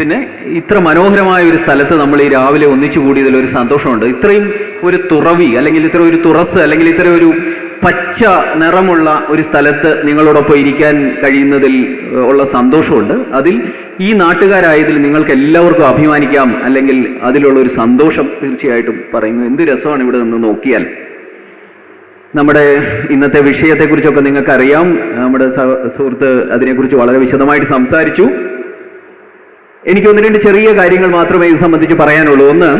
പിന്നെ ഇത്ര മനോഹരമായ ഒരു സ്ഥലത്ത് നമ്മൾ ഈ രാവിലെ ഒന്നിച്ചു കൂടിയതിൽ ഒരു സന്തോഷമുണ്ട്. ഇത്രയും ഒരു തുറവി അല്ലെങ്കിൽ ഇത്ര ഒരു തുറസ് അല്ലെങ്കിൽ ഇത്ര ഒരു പച്ച നിറമുള്ള ഒരു സ്ഥലത്ത് നിങ്ങളോടൊപ്പം ഇരിക്കാൻ കഴിയുന്നതിൽ ഉള്ള സന്തോഷമുണ്ട്. അതിൽ ഈ നാട്ടുകാരായതിൽ നിങ്ങൾക്ക് എല്ലാവർക്കും അഭിമാനിക്കാം അല്ലെങ്കിൽ അതിലുള്ള ഒരു സന്തോഷം തീർച്ചയായിട്ടും പറയുന്നു. എന്ത് രസമാണ് ഇവിടെ നിന്ന് നോക്കിയാൽ. നമ്മുടെ ഇന്നത്തെ വിഷയത്തെക്കുറിച്ചൊക്കെ നിങ്ങൾക്കറിയാം. നമ്മുടെ സഹ- സുഹൃത്ത് അതിനെക്കുറിച്ച് വളരെ വിശദമായിട്ട് സംസാരിച്ചു. എനിക്ക് ഒന്ന് രണ്ട് ചെറിയ കാര്യങ്ങൾ മാത്രമേ ഇത് സംബന്ധിച്ച് പറയാനുള്ളൂ. ഒന്ന്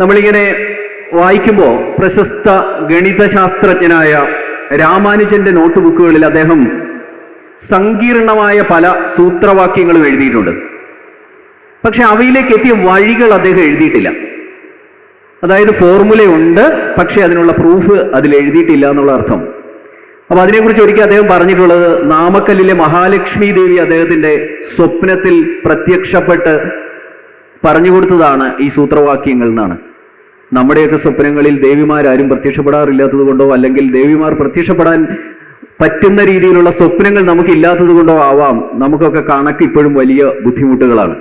നമ്മളിങ്ങനെ വായിക്കുമ്പോൾ പ്രശസ്ത ഗണിതശാസ്ത്രജ്ഞനായ രാമാനുജന്റെ നോട്ട് ബുക്കുകളിൽ അദ്ദേഹം സങ്കീർണമായ പല സൂത്രവാക്യങ്ങളും എഴുതിയിട്ടുണ്ട്. പക്ഷെ അവയിലേക്ക് എത്തിയ വഴികൾ അദ്ദേഹം എഴുതിയിട്ടില്ല. അതായത് ഫോർമുലയുണ്ട് പക്ഷെ അതിനുള്ള പ്രൂഫ് അതിൽ എഴുതിയിട്ടില്ല എന്നുള്ള അർത്ഥം. അപ്പൊ അതിനെക്കുറിച്ച് ഒരിക്കൽ അദ്ദേഹം പറഞ്ഞിട്ടുള്ളത് നാമക്കല്ലിലെ മഹാലക്ഷ്മി ദേവി അദ്ദേഹത്തിന്റെ സ്വപ്നത്തിൽ പ്രത്യക്ഷപ്പെട്ട് പറഞ്ഞു കൊടുത്തതാണ് ഈ സൂത്രവാക്യങ്ങൾ എന്നാണ് നമ്മുടെയൊക്കെ സ്വപ്നങ്ങളിൽ ദേവിമാരാരും പ്രത്യക്ഷപ്പെടാറില്ലാത്തത് കൊണ്ടോ അല്ലെങ്കിൽ ദേവിമാർ പ്രത്യക്ഷപ്പെടാൻ പറ്റുന്ന രീതിയിലുള്ള സ്വപ്നങ്ങൾ നമുക്കില്ലാത്തത് കൊണ്ടോ ആവാം. നമുക്കൊക്കെ കണക്ക് ഇപ്പോഴും വലിയ ബുദ്ധിമുട്ടുകളാണ്.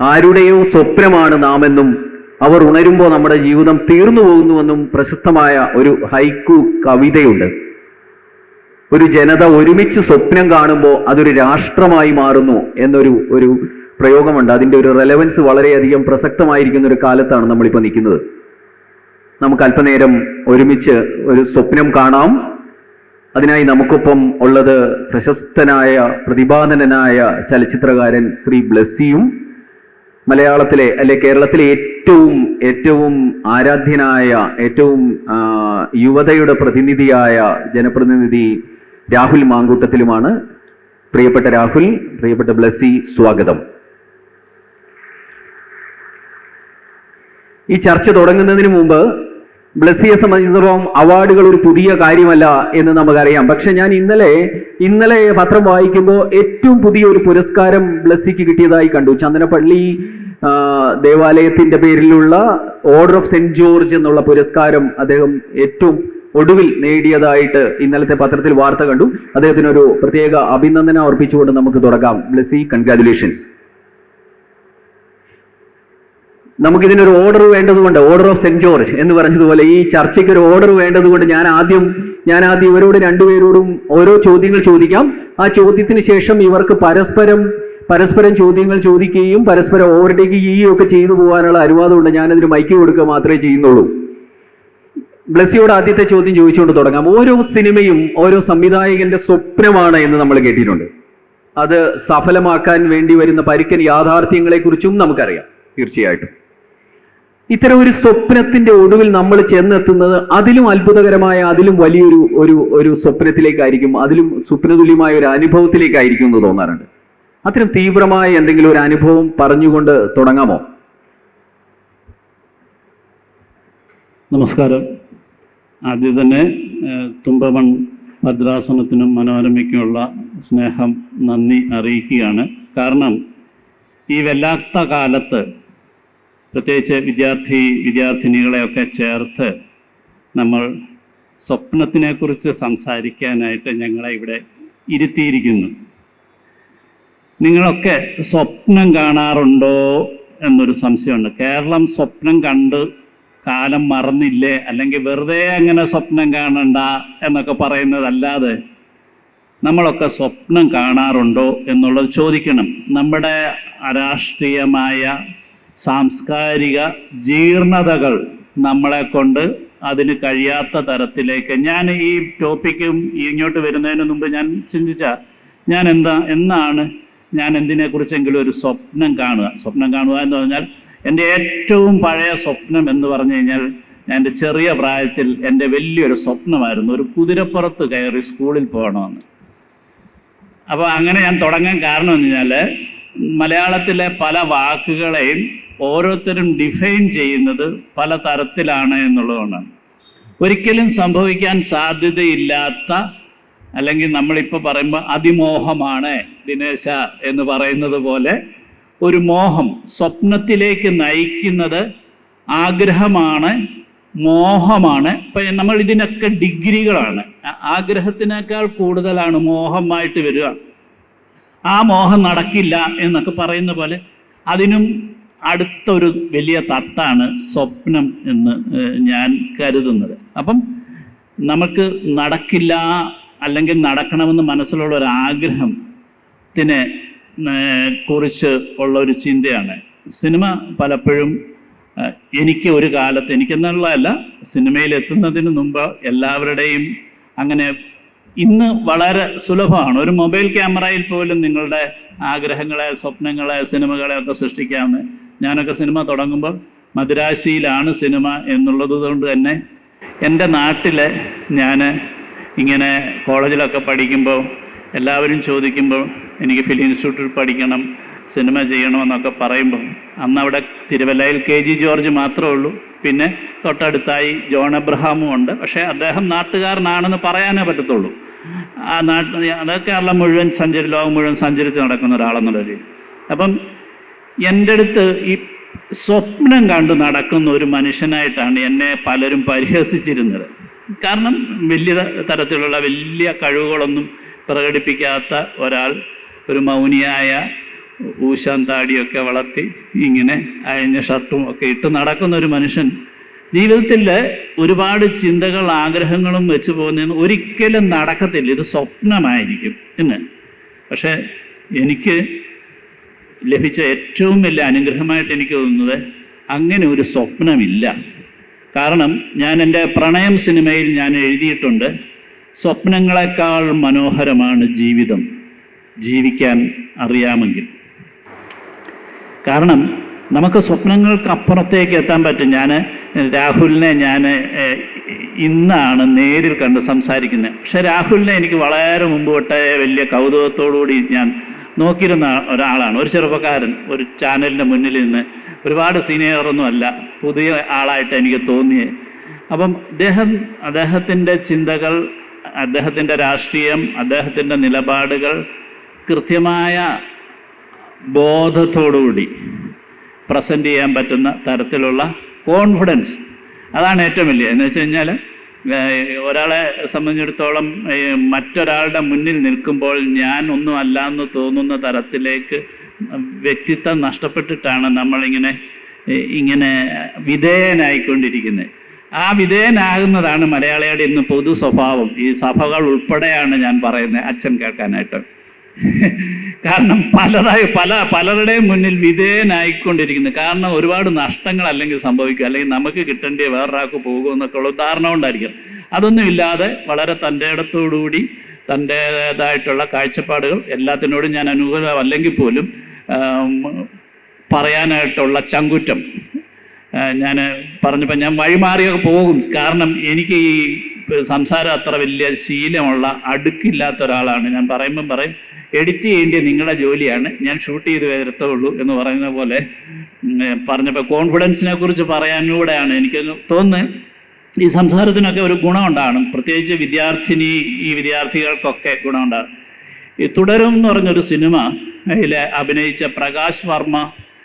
ആരുടെയോ സ്വപ്നമാണ് നാമെന്നും അവർ ഉണരുമ്പോൾ നമ്മുടെ ജീവിതം തീർന്നു പോകുന്നുവെന്നും പ്രശസ്തമായ ഒരു ഹൈക്കു കവിതയുണ്ട്. ഒരു ജനത ഒരുമിച്ച് സ്വപ്നം കാണുമ്പോൾ അതൊരു രാഷ്ട്രമായി മാറുന്നു എന്നൊരു ഒരു പ്രയോഗമുണ്ട്. അതിന്റെ ഒരു റെലവൻസ് വളരെയധികം പ്രസക്തമായിരിക്കുന്ന ഒരു കാലത്താണ് നമ്മളിപ്പോൾ നിൽക്കുന്നത്. നമുക്ക് അല്പനേരം ഒരുമിച്ച് ഒരു സ്വപ്നം കാണാം. അതിനായി നമുക്കൊപ്പം ഉള്ളത് പ്രശസ്തനായ പ്രതിപാദനനായ ചലച്ചിത്രകാരൻ ശ്രീ ബ്ലസ്സിയും മലയാളത്തിലെ അല്ലെ കേരളത്തിലെ ഏറ്റവും ഏറ്റവും ആരാധ്യനായ ഏറ്റവും യുവതയുടെ പ്രതിനിധിയായ ജനപ്രതിനിധി രാഹുൽ മാങ്കൂട്ടത്തിലുമാണ്. പ്രിയപ്പെട്ട രാഹുൽ പ്രിയപ്പെട്ട ബ്ലസ്സി സ്വാഗതം. ഈ ചർച്ച തുടങ്ങുന്നതിന് മുമ്പ് ബ്ലസ്സിയെ സംബന്ധിച്ചിടത്തോളം അവാർഡുകൾ ഒരു പുതിയ കാര്യമല്ല എന്ന് നമുക്കറിയാം. പക്ഷെ ഞാൻ ഇന്നലെ ഇന്നലെ പത്രം വായിക്കുമ്പോൾ ഏറ്റവും പുതിയ ഒരു പുരസ്കാരം ബ്ലസ്സിക്ക് കിട്ടിയതായി കണ്ടു. ചന്ദനപ്പള്ളി ദേവാലയത്തിന്റെ പേരിലുള്ള ഓർഡർ ഓഫ് സെന്റ് ജോർജ് എന്നുള്ള പുരസ്കാരം അദ്ദേഹം ഏറ്റവും ഒടുവിൽ നേടിയതായിട്ട് ഇന്നലത്തെ പത്രത്തിൽ വാർത്ത കണ്ടു. അദ്ദേഹത്തിന് ഒരു പ്രത്യേക അഭിനന്ദനം അർപ്പിച്ചുകൊണ്ട് നമുക്ക് തുടങ്ങാം. ബ്ലസ്സി കൺഗ്രാറ്റുലേഷൻസ് നമുക്കിതിനൊരു ഓർഡർ വേണ്ടതുകൊണ്ട് ഓർഡർ ഓഫ് സെന്റ് ജോർജ് എന്ന് പറഞ്ഞതുപോലെ ഈ ചർച്ചയ്ക്ക് ഒരു ഓർഡർ വേണ്ടതുകൊണ്ട് ഞാൻ ആദ്യം ഞാൻ ആദ്യം ഇവരോട് രണ്ടുപേരോടും ഓരോ ചോദ്യങ്ങൾ ചോദിക്കാം. ആ ചോദ്യത്തിന് ശേഷം ഇവർക്ക് പരസ്പരം പരസ്പരം ചോദ്യങ്ങൾ ചോദിക്കുകയും പരസ്പരം ഓവർടേക്ക് ചെയ്യുകയും ഒക്കെ ചെയ്തു പോകാനുള്ള അനുവാദമുണ്ട് ഞാനതിന് മൈക്ക് കൊടുക്കുക മാത്രമേ ചെയ്യുന്നുള്ളൂ. ബ്ലസ്സിയോട് ആദ്യത്തെ ചോദ്യം ചോദിച്ചുകൊണ്ട് തുടങ്ങാം. ഓരോ സിനിമയും ഓരോ സംവിധായകന്റെ സ്വപ്നമാണ് എന്ന് നമ്മൾ കേട്ടിട്ടുണ്ട്. അത് സഫലമാക്കാൻ വേണ്ടി വരുന്ന പരുക്കൻ യാഥാർത്ഥ്യങ്ങളെക്കുറിച്ചും നമുക്കറിയാം. തീർച്ചയായിട്ടും. ഇത്തരം ഒരു സ്വപ്നത്തിന്റെ ഒടുവിൽ നമ്മൾ ചെന്നെത്തുന്നത് അതിലും അത്ഭുതകരമായ അതിലും വലിയൊരു ഒരു ഒരു സ്വപ്നത്തിലേക്കായിരിക്കും അതിലും സ്വപ്നതുല്യമായ ഒരു അനുഭവത്തിലേക്കായിരിക്കും എന്ന് തോന്നാറുണ്ട്. അത്തരം തീവ്രമായ എന്തെങ്കിലും ഒരു അനുഭവം പറഞ്ഞുകൊണ്ട് തുടങ്ങാമോ? നമസ്കാരം. ആദ്യം തന്നെ തുമ്പമൺ ഭദ്രാസനത്തിനും മനോരമയ്ക്കുമുള്ള സ്നേഹം നന്ദി അറിയിക്കുകയാണ്. കാരണം ഈ വല്ലാത്ത കാലത്ത് പ്രത്യേകിച്ച് വിദ്യാർത്ഥി വിദ്യാർത്ഥിനികളെയൊക്കെ ചേർത്ത് നമ്മൾ സ്വപ്നത്തിനെക്കുറിച്ച് സംസാരിക്കാനായിട്ട് ഞങ്ങളെ ഇവിടെ ഇരുത്തിയിരിക്കുന്നു. നിങ്ങളൊക്കെ സ്വപ്നം കാണാറുണ്ടോ എന്നൊരു സംശയമുണ്ട്. കേരളം സ്വപ്നം കണ്ട് കാലം മറന്നില്ലേ? അല്ലെങ്കിൽ വെറുതെ അങ്ങനെ സ്വപ്നം കാണണ്ട എന്നൊക്കെ പറയുന്നതല്ലാതെ നമ്മളൊക്കെ സ്വപ്നം കാണാറുണ്ടോ എന്നുള്ളത് ചോദിക്കണം. നമ്മുടെ അരാഷ്ട്രീയമായ സാംസ്കാരിക ജീർണതകൾ നമ്മളെ കൊണ്ട് അതിന് കഴിയാത്ത തരത്തിലേക്ക്. ഞാൻ ഈ ടോപ്പിക്കും ഇങ്ങോട്ട് വരുന്നതിന് മുമ്പ് ഞാൻ ചിന്തിച്ച ഞാൻ എന്താ എന്നാണ് ഞാൻ എന്തിനെക്കുറിച്ചെങ്കിലും ഒരു സ്വപ്നം കാണുക. സ്വപ്നം കാണുക എന്ന് പറഞ്ഞാൽ എന്റെ ഏറ്റവും പഴയ സ്വപ്നം എന്ന് പറഞ്ഞു കഴിഞ്ഞാൽ ഞാൻ എന്റെ ചെറിയ പ്രായത്തിൽ എന്റെ വലിയൊരു സ്വപ്നമായിരുന്നു. ഒരു കുതിരപ്പുറത്ത് കയറി സ്കൂളിൽ പോകണമെന്ന്. അപ്പോൾ അങ്ങനെ ഞാൻ തുടങ്ങാൻ കാരണം എന്ന് കഴിഞ്ഞാൽ മലയാളത്തിലെ പല വാക്കുകളെയും ഓരോരുത്തരും ഡിഫൈൻ ചെയ്യുന്നത് പല തരത്തിലാണ് എന്നുള്ളതാണ് ഒരിക്കലും സംഭവിക്കാൻ സാധ്യതയില്ലാത്ത അല്ലെങ്കിൽ നമ്മളിപ്പോൾ പറയുമ്പോൾ അതിമോഹമാണ് ദിനേശ എന്ന് പറയുന്നത് പോലെ ഒരു മോഹം സ്വപ്നത്തിലേക്ക് നയിക്കുന്നത് ആഗ്രഹമാണ് മോഹമാണ്. ഇപ്പം നമ്മൾ ഇതിനൊക്കെ ഡിഗ്രികളാണ്. ആഗ്രഹത്തിനേക്കാൾ കൂടുതലാണ് മോഹമായിട്ട് വരിക. ആ മോഹം നടക്കില്ല എന്നൊക്കെ പറയുന്ന പോലെ അതിനും അടുത്തൊരു വലിയ തട്ടാണ് സ്വപ്നം എന്ന് ഞാൻ കരുതുന്നത്. അപ്പം നമുക്ക് നടക്കില്ല അല്ലെങ്കിൽ നടക്കണമെന്ന് മനസ്സിലുള്ള ഒരു ആഗ്രഹത്തിനെ കുറിച്ച് ഉള്ള ഒരു ചിന്തയാണ്. സിനിമ പലപ്പോഴും എനിക്ക് ഒരു കാലത്ത് എനിക്കെന്നുള്ളതല്ല സിനിമയിൽ എത്തുന്നതിന് മുമ്പ് എല്ലാവരുടെയും അങ്ങനെ ഇന്ന് വളരെ സുലഭമാണ്. ഒരു മൊബൈൽ ക്യാമറയിൽ പോലും നിങ്ങളുടെ ആഗ്രഹങ്ങളെ സ്വപ്നങ്ങളെ സിനിമകളെ ഒക്കെ സൃഷ്ടിക്കാമെന്ന് ഞാനൊക്കെ സിനിമ തുടങ്ങുമ്പോൾ മദുരാശിയിലാണ് സിനിമ എന്നുള്ളത് കൊണ്ട് തന്നെ എന്റെ നാട്ടിൽ ഞാൻ ഇങ്ങനെ കോളേജിലൊക്കെ പഠിക്കുമ്പോൾ എല്ലാവരും ചോദിക്കുമ്പോൾ എനിക്ക് ഫിലിം ഇൻസ്റ്റിറ്റ്യൂട്ടിൽ പഠിക്കണം സിനിമ ചെയ്യണമെന്നൊക്കെ പറയുമ്പോൾ അന്ന് അവിടെ തിരുവല്ലയിൽ കെ ജി ജോർജ് മാത്രമേ ഉള്ളൂ. പിന്നെ തൊട്ടടുത്തായി ജോൺ എബ്രഹാമും ഉണ്ട്. പക്ഷേ അദ്ദേഹം നാട്ടുകാരനാണെന്ന് പറയാനേ പറ്റത്തുള്ളൂ. ആ നാട്ട് അതൊക്കെയുള്ള മുഴുവൻ സഞ്ചരി ലോകം മുഴുവൻ സഞ്ചരിച്ച് നടക്കുന്ന ഒരാളെന്നുള്ള രീതി അപ്പം എന്റെ അടുത്ത് ഈ സ്വപ്നം കണ്ട് നടക്കുന്ന ഒരു മനുഷ്യനായിട്ടാണ് എന്നെ പലരും പരിഹസിച്ചിരുന്നത്. കാരണം വലിയ തരത്തിലുള്ള വലിയ കഴിവുകളൊന്നും പ്രകടിപ്പിക്കാത്ത ഒരാൾ ഒരു മൗനിയായ ഊശാൻ താടിയൊക്കെ വളർത്തി ഇങ്ങനെ അയഞ്ഞ ഷർട്ടും ഒക്കെ ഇട്ട് നടക്കുന്ന ഒരു മനുഷ്യൻ ജീവിതത്തിൽ ഒരുപാട് ചിന്തകൾ ആഗ്രഹങ്ങളും വെച്ച് പോകുന്നതിന് ഒരിക്കലും നടക്കത്തില്ല. ഇത് സ്വപ്നമായിരിക്കും എന്ന്. പക്ഷേ എനിക്ക് ലഭിച്ച ഏറ്റവും വലിയ അനുഗ്രഹമായിട്ട് എനിക്ക് തോന്നുന്നത് അങ്ങനെ ഒരു സ്വപ്നമില്ല. കാരണം ഞാൻ എന്റെ പ്രണയം സിനിമയിൽ ഞാൻ എഴുതിയിട്ടുണ്ട്. സ്വപ്നങ്ങളെക്കാൾ മനോഹരമാണ് ജീവിതം. ജീവിക്കാൻ അറിയാമെങ്കിൽ. കാരണം നമുക്ക് സ്വപ്നങ്ങൾക്ക് അപ്പുറത്തേക്ക് എത്താൻ പറ്റും. ഞാൻ രാഹുലിനെ ഞാൻ ഇന്നാണ് നേരിൽ കണ്ട് സംസാരിക്കുന്നത്. പക്ഷെ രാഹുലിനെ എനിക്ക് വളരെ മുമ്പ് തൊട്ടേ വലിയ കൗതുകത്തോടുകൂടി ഞാൻ നോക്കിയിരുന്ന ഒരാളാണ്. ഒരു ചെറുപ്പക്കാരൻ ഒരു ചാനലിന്റെ മുന്നിൽ നിന്ന്. ഒരുപാട് സീനിയറൊന്നും അല്ല. പുതിയ ആളായിട്ട് എനിക്ക് തോന്നിയത് അപ്പം അദ്ദേഹം അദ്ദേഹത്തിന്റെ ചിന്തകൾ അദ്ദേഹത്തിന്റെ രാഷ്ട്രീയം അദ്ദേഹത്തിന്റെ നിലപാടുകൾ കൃത്യമായ ബോധത്തോടുകൂടി പ്രസന്റ് ചെയ്യാൻ പറ്റുന്ന തരത്തിലുള്ള കോൺഫിഡൻസ് അതാണ് ഏറ്റവും വലിയ. എന്ന് വെച്ച് കഴിഞ്ഞാൽ ഒരാളെ സംബന്ധിച്ചിടത്തോളം മറ്റൊരാളുടെ മുന്നിൽ നിൽക്കുമ്പോൾ ഞാൻ ഒന്നും അല്ല എന്ന് തോന്നുന്ന തരത്തിലേക്ക് വ്യക്തിത്വം നഷ്ടപ്പെട്ടിട്ടാണ് നമ്മളിങ്ങനെ ഇങ്ങനെ വിധേയനായിക്കൊണ്ടിരിക്കുന്നത്. ആ വിധേയനാകുന്നതാണ് മലയാളിയുടെ ഇന്ന് പൊതു സ്വഭാവം ഈ സഭകൾ ഉൾപ്പെടെയാണ് ഞാൻ പറയുന്നത്. അച്ഛൻ കേൾക്കാനായിട്ട്. കാരണം പലതായി പല പലരുടെയും മുന്നിൽ വിധേയനായിക്കൊണ്ടിരിക്കുന്നു. കാരണം ഒരുപാട് നഷ്ടങ്ങൾ അല്ലെങ്കിൽ സംഭവിക്കും. അല്ലെങ്കിൽ നമുക്ക് കിട്ടേണ്ടിയ വേറൊരാൾക്ക് പോകും എന്നൊക്കെ ഉള്ള ധാരണ കൊണ്ടായിരിക്കും. അതൊന്നും ഇല്ലാതെ വളരെ തന്റെ ഇടത്തോടുകൂടി തന്റേതായിട്ടുള്ള കാഴ്ചപ്പാടുകൾ എല്ലാത്തിനോടും ഞാൻ അനുകൂലമല്ലെങ്കിൽ പോലും ആം, പറയാനായിട്ടുള്ള ചങ്കുറ്റം ഞാൻ പറഞ്ഞപ്പോൾ ഞാൻ വഴിമാറിയൊക്കെ പോകും. കാരണം എനിക്ക് ഈ സംസാരം അത്ര വലിയ ശീലമുള്ള അടുക്കില്ലാത്ത ഒരാളാണ്. ഞാൻ പറയുമ്പം പറയും എഡിറ്റ് ചെയ്യേണ്ടത് നിങ്ങളുടെ ജോലിയാണ്. ഞാൻ ഷൂട്ട് ചെയ്ത് വരത്തുള്ളൂ എന്ന് പറയുന്ന പോലെ പറഞ്ഞപ്പോൾ കോൺഫിഡൻസിനെ കുറിച്ച് പറയാനൂടെയാണ് എനിക്ക് തോന്നുന്നത് ഈ സംസാരത്തിനൊക്കെ ഒരു ഗുണമുണ്ടാകണം. പ്രത്യേകിച്ച് വിദ്യാർത്ഥിനി ഈ വിദ്യാർത്ഥികൾക്കൊക്കെ ഗുണമുണ്ടാകും ഈ തുടരും എന്ന് പറഞ്ഞൊരു സിനിമ അതിൽ അഭിനയിച്ച പ്രകാശ് വർമ്മ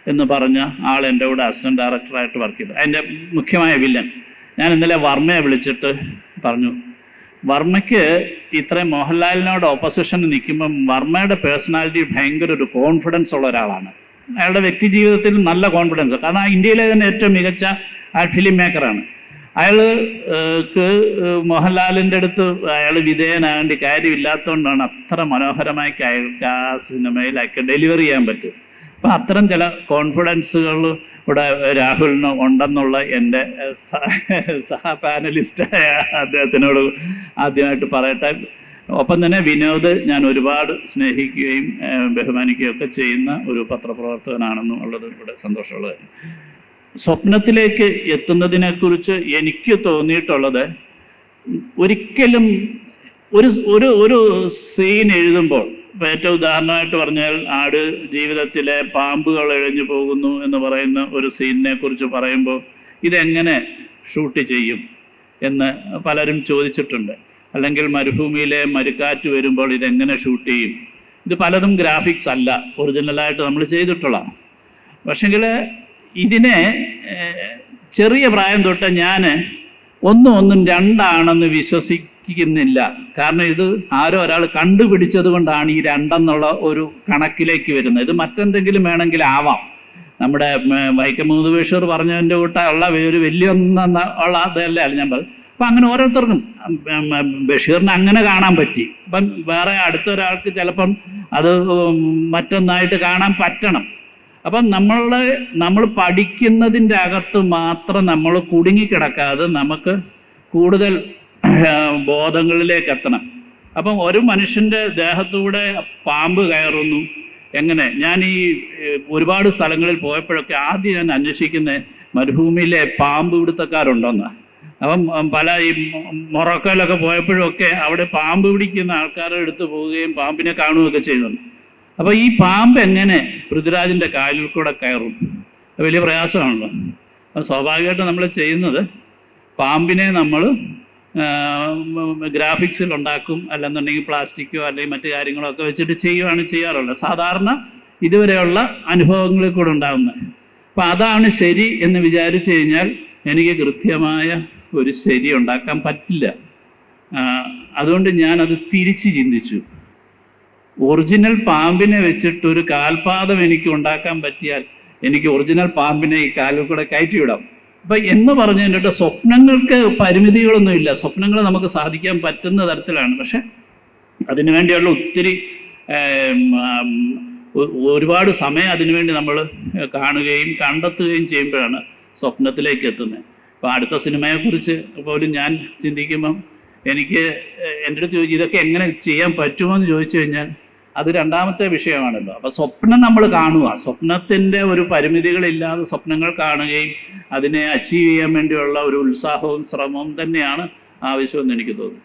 എന്ന് പറഞ്ഞ ആൾ എന്റെ കൂടെ അസിസ്റ്റന്റ് ഡയറക്ടറായിട്ട് വർക്ക് ചെയ്തു. അതിന്റെ മുഖ്യമായ വില്ലൻ ഞാൻ ഇന്നലെ വർമ്മയെ വിളിച്ചിട്ട് പറഞ്ഞു വർമ്മയ്ക്ക് ഇത്രയും മോഹൻലാലിനോട് ഓപ്പോസിഷൻ നിൽക്കുമ്പം വർമ്മയുടെ പേഴ്സണാലിറ്റി ഭയങ്കര ഒരു കോൺഫിഡൻസ് ഉള്ള ഒരാളാണ്. അയാളുടെ വ്യക്തി ജീവിതത്തിൽ നല്ല കോൺഫിഡൻസ് കാരണം ഇന്ത്യയിലെ തന്നെ ഏറ്റവും മികച്ച ആ ഫിലിം മേക്കറാണ് അയാൾക്ക് മോഹൻലാലിന്റെ അടുത്ത് അയാൾ വിധേയനാകേണ്ട കാര്യമില്ലാത്തതുകൊണ്ടാണ് അത്ര മനോഹരമായി അയാൾക്ക് ആ സിനിമയിൽ അയാൾക്ക് ഡെലിവറി ചെയ്യാൻ പറ്റും അപ്പം അത്തരം ചില കോൺഫിഡൻസുകൾ ഇവിടെ രാഹുലിന് ഉണ്ടെന്നുള്ള എന്റെ സഹ- പാനലിസ്റ്റായ അദ്ദേഹത്തിനോട് ആദ്യമായിട്ട് പറയട്ടെ. ഒപ്പം തന്നെ വിനോദ് ഞാൻ ഒരുപാട് സ്നേഹിക്കുകയും ബഹുമാനിക്കുകയും ഒക്കെ ചെയ്യുന്ന ഒരു പത്രപ്രവർത്തകനാണെന്നും ഉള്ളത് ഇവിടെ സന്തോഷമുള്ള കാര്യം. സ്വപ്നത്തിലേക്ക് എത്തുന്നതിനെക്കുറിച്ച് എനിക്ക് തോന്നിയിട്ടുള്ളത് ഒരിക്കലും ഒരു ഒരു ഒരു സീൻ എഴുതുമ്പോൾ ഏറ്റവും ഉദാഹരണമായിട്ട് പറഞ്ഞാൽ ആട് ജീവിതത്തിലെ പാമ്പുകൾ എഴഞ്ഞു പോകുന്നു എന്ന് പറയുന്ന ഒരു സീനിനെ കുറിച്ച് പറയുമ്പോൾ ഇതെങ്ങനെ ഷൂട്ട് ചെയ്യും എന്ന് പലരും ചോദിച്ചിട്ടുണ്ട്. അല്ലെങ്കിൽ മരുഭൂമിയിലെ മരുക്കാറ്റ് വരുമ്പോൾ ഇതെങ്ങനെ ഷൂട്ട് ചെയ്യും? ഇത് പലതും ഗ്രാഫിക്സ് അല്ല. ഒറിജിനലായിട്ട് നമ്മൾ ചെയ്തിട്ടുള്ളതാണ് പക്ഷെങ്കിൽ ഇതിനെ ചെറിയ പ്രായം തൊട്ട് ഞാൻ ഒന്നും ഒന്നും രണ്ടാണെന്ന് വിശ്വസിക്കുന്നില്ല കാരണം ഇത് ആരോ ഒരാൾ കണ്ടുപിടിച്ചത് കൊണ്ടാണ് ഈ രണ്ടെന്നുള്ള ഒരു കണക്കിലേക്ക് വരുന്നത്. ഇത് മറ്റെന്തെങ്കിലും വേണമെങ്കിൽ ആവാം. നമ്മുടെ വൈക്കം ബഷീർ പറഞ്ഞതിന്റെ കൂട്ട ഉള്ള ഒരു വലിയ ഉള്ള അതല്ല ഞാൻ പറഞ്ഞു അപ്പം അങ്ങനെ ഓരോരുത്തർക്കും ബഷീറിന് അങ്ങനെ കാണാൻ പറ്റി. അപ്പം വേറെ അടുത്തൊരാൾക്ക് ചിലപ്പം അത് മറ്റൊന്നായിട്ട് കാണാൻ പറ്റണം. അപ്പം നമ്മൾ നമ്മൾ പഠിക്കുന്നതിന്റെ അകത്ത് മാത്രം നമ്മൾ കുടുങ്ങിക്കിടക്കാതെ നമുക്ക് കൂടുതൽ ബോധങ്ങളിലേക്ക് എത്തണം. അപ്പം ഒരു മനുഷ്യന്റെ ദേഹത്തൂടെ പാമ്പ് കയറുന്നു. എങ്ങനെ? ഞാൻ ഈ ഒരുപാട് സ്ഥലങ്ങളിൽ പോയപ്പോഴൊക്കെ ആദ്യം ഞാൻ അന്വേഷിക്കുന്ന മരുഭൂമിയിലെ പാമ്പ് പിടുത്തക്കാരുണ്ടോന്ന്. അപ്പം പല ഈ മൊറക്കയിലൊക്കെ പോയപ്പോഴൊക്കെ അവിടെ പാമ്പ് പിടിക്കുന്ന ആൾക്കാരെ എടുത്തു പോവുകയും പാമ്പിനെ കാണുകയൊക്കെ ചെയ്യുന്നുണ്ട് അപ്പോൾ ഈ പാമ്പ് എങ്ങനെ പൃഥ്വിരാജിന്റെ കാലിൽ കൂടെ കയറും? വലിയ പ്രയാസമാണല്ലോ. അപ്പം സ്വാഭാവികമായിട്ടും നമ്മൾ ചെയ്യുന്നത് പാമ്പിനെ നമ്മൾ ഗ്രാഫിക്സിൽ ഉണ്ടാക്കും അല്ലെന്നുണ്ടെങ്കിൽ പ്ലാസ്റ്റിക്കോ അല്ലെങ്കിൽ മറ്റു കാര്യങ്ങളോ ഒക്കെ വെച്ചിട്ട് ചെയ്യുകയാണ് ചെയ്യാറുള്ളത്. സാധാരണ ഇതുവരെയുള്ള അനുഭവങ്ങളിൽ കൂടെ ഉണ്ടാകുന്നത് അപ്പം അതാണ് ശരി എന്ന് വിചാരിച്ചു കഴിഞ്ഞാൽ എനിക്ക് കൃത്യമായ ഒരു ശരി ഉണ്ടാക്കാൻ പറ്റില്ല. അതുകൊണ്ട് അതുകൊണ്ട് ഞാനത് തിരിച്ച് ചിന്തിച്ചു. ഒറിജിനൽ പാമ്പിനെ വെച്ചിട്ട് ഒരു കാൽപാദം എനിക്ക് ഉണ്ടാക്കാൻ പറ്റിയാൽ എനിക്ക് ഒറിജിനൽ പാമ്പിനെ ഈ കാലിൽ കൂടെ കയറ്റിവിടാം. അപ്പൊ എന്ന് പറഞ്ഞു കഴിഞ്ഞിട്ട് സ്വപ്നങ്ങൾക്ക് പരിമിതികളൊന്നുമില്ല സ്വപ്നങ്ങൾ നമുക്ക് സാധിക്കാൻ പറ്റുന്ന തരത്തിലാണ്. പക്ഷെ അതിനു വേണ്ടിയുള്ള ഒത്തിരി ഒരുപാട് സമയം അതിനുവേണ്ടി നമ്മൾ കാണുകയും കണ്ടെത്തുകയും ചെയ്യുമ്പോഴാണ് സ്വപ്നത്തിലേക്ക് എത്തുന്നത്. അപ്പോൾ അടുത്ത സിനിമയെക്കുറിച്ച് പോലും ഞാൻ ചിന്തിക്കുമ്പം എനിക്ക് എന്റെ അടുത്ത് ചോദിച്ചു ഇതൊക്കെ എങ്ങനെ ചെയ്യാൻ പറ്റുമോ? എന്ന് ചോദിച്ചു കഴിഞ്ഞാൽ അത് രണ്ടാമത്തെ വിഷയമാണല്ലോ. അപ്പൊ സ്വപ്നം നമ്മൾ കാണുക. സ്വപ്നത്തിന്റെ ഒരു പരിമിതികളില്ലാതെ സ്വപ്നങ്ങൾ കാണുകയും അതിനെ അച്ചീവ് ചെയ്യാൻ വേണ്ടിയുള്ള ഒരു ഉത്സാഹവും ശ്രമവും തന്നെയാണ് ആവശ്യമെന്ന് എനിക്ക് തോന്നുന്നു.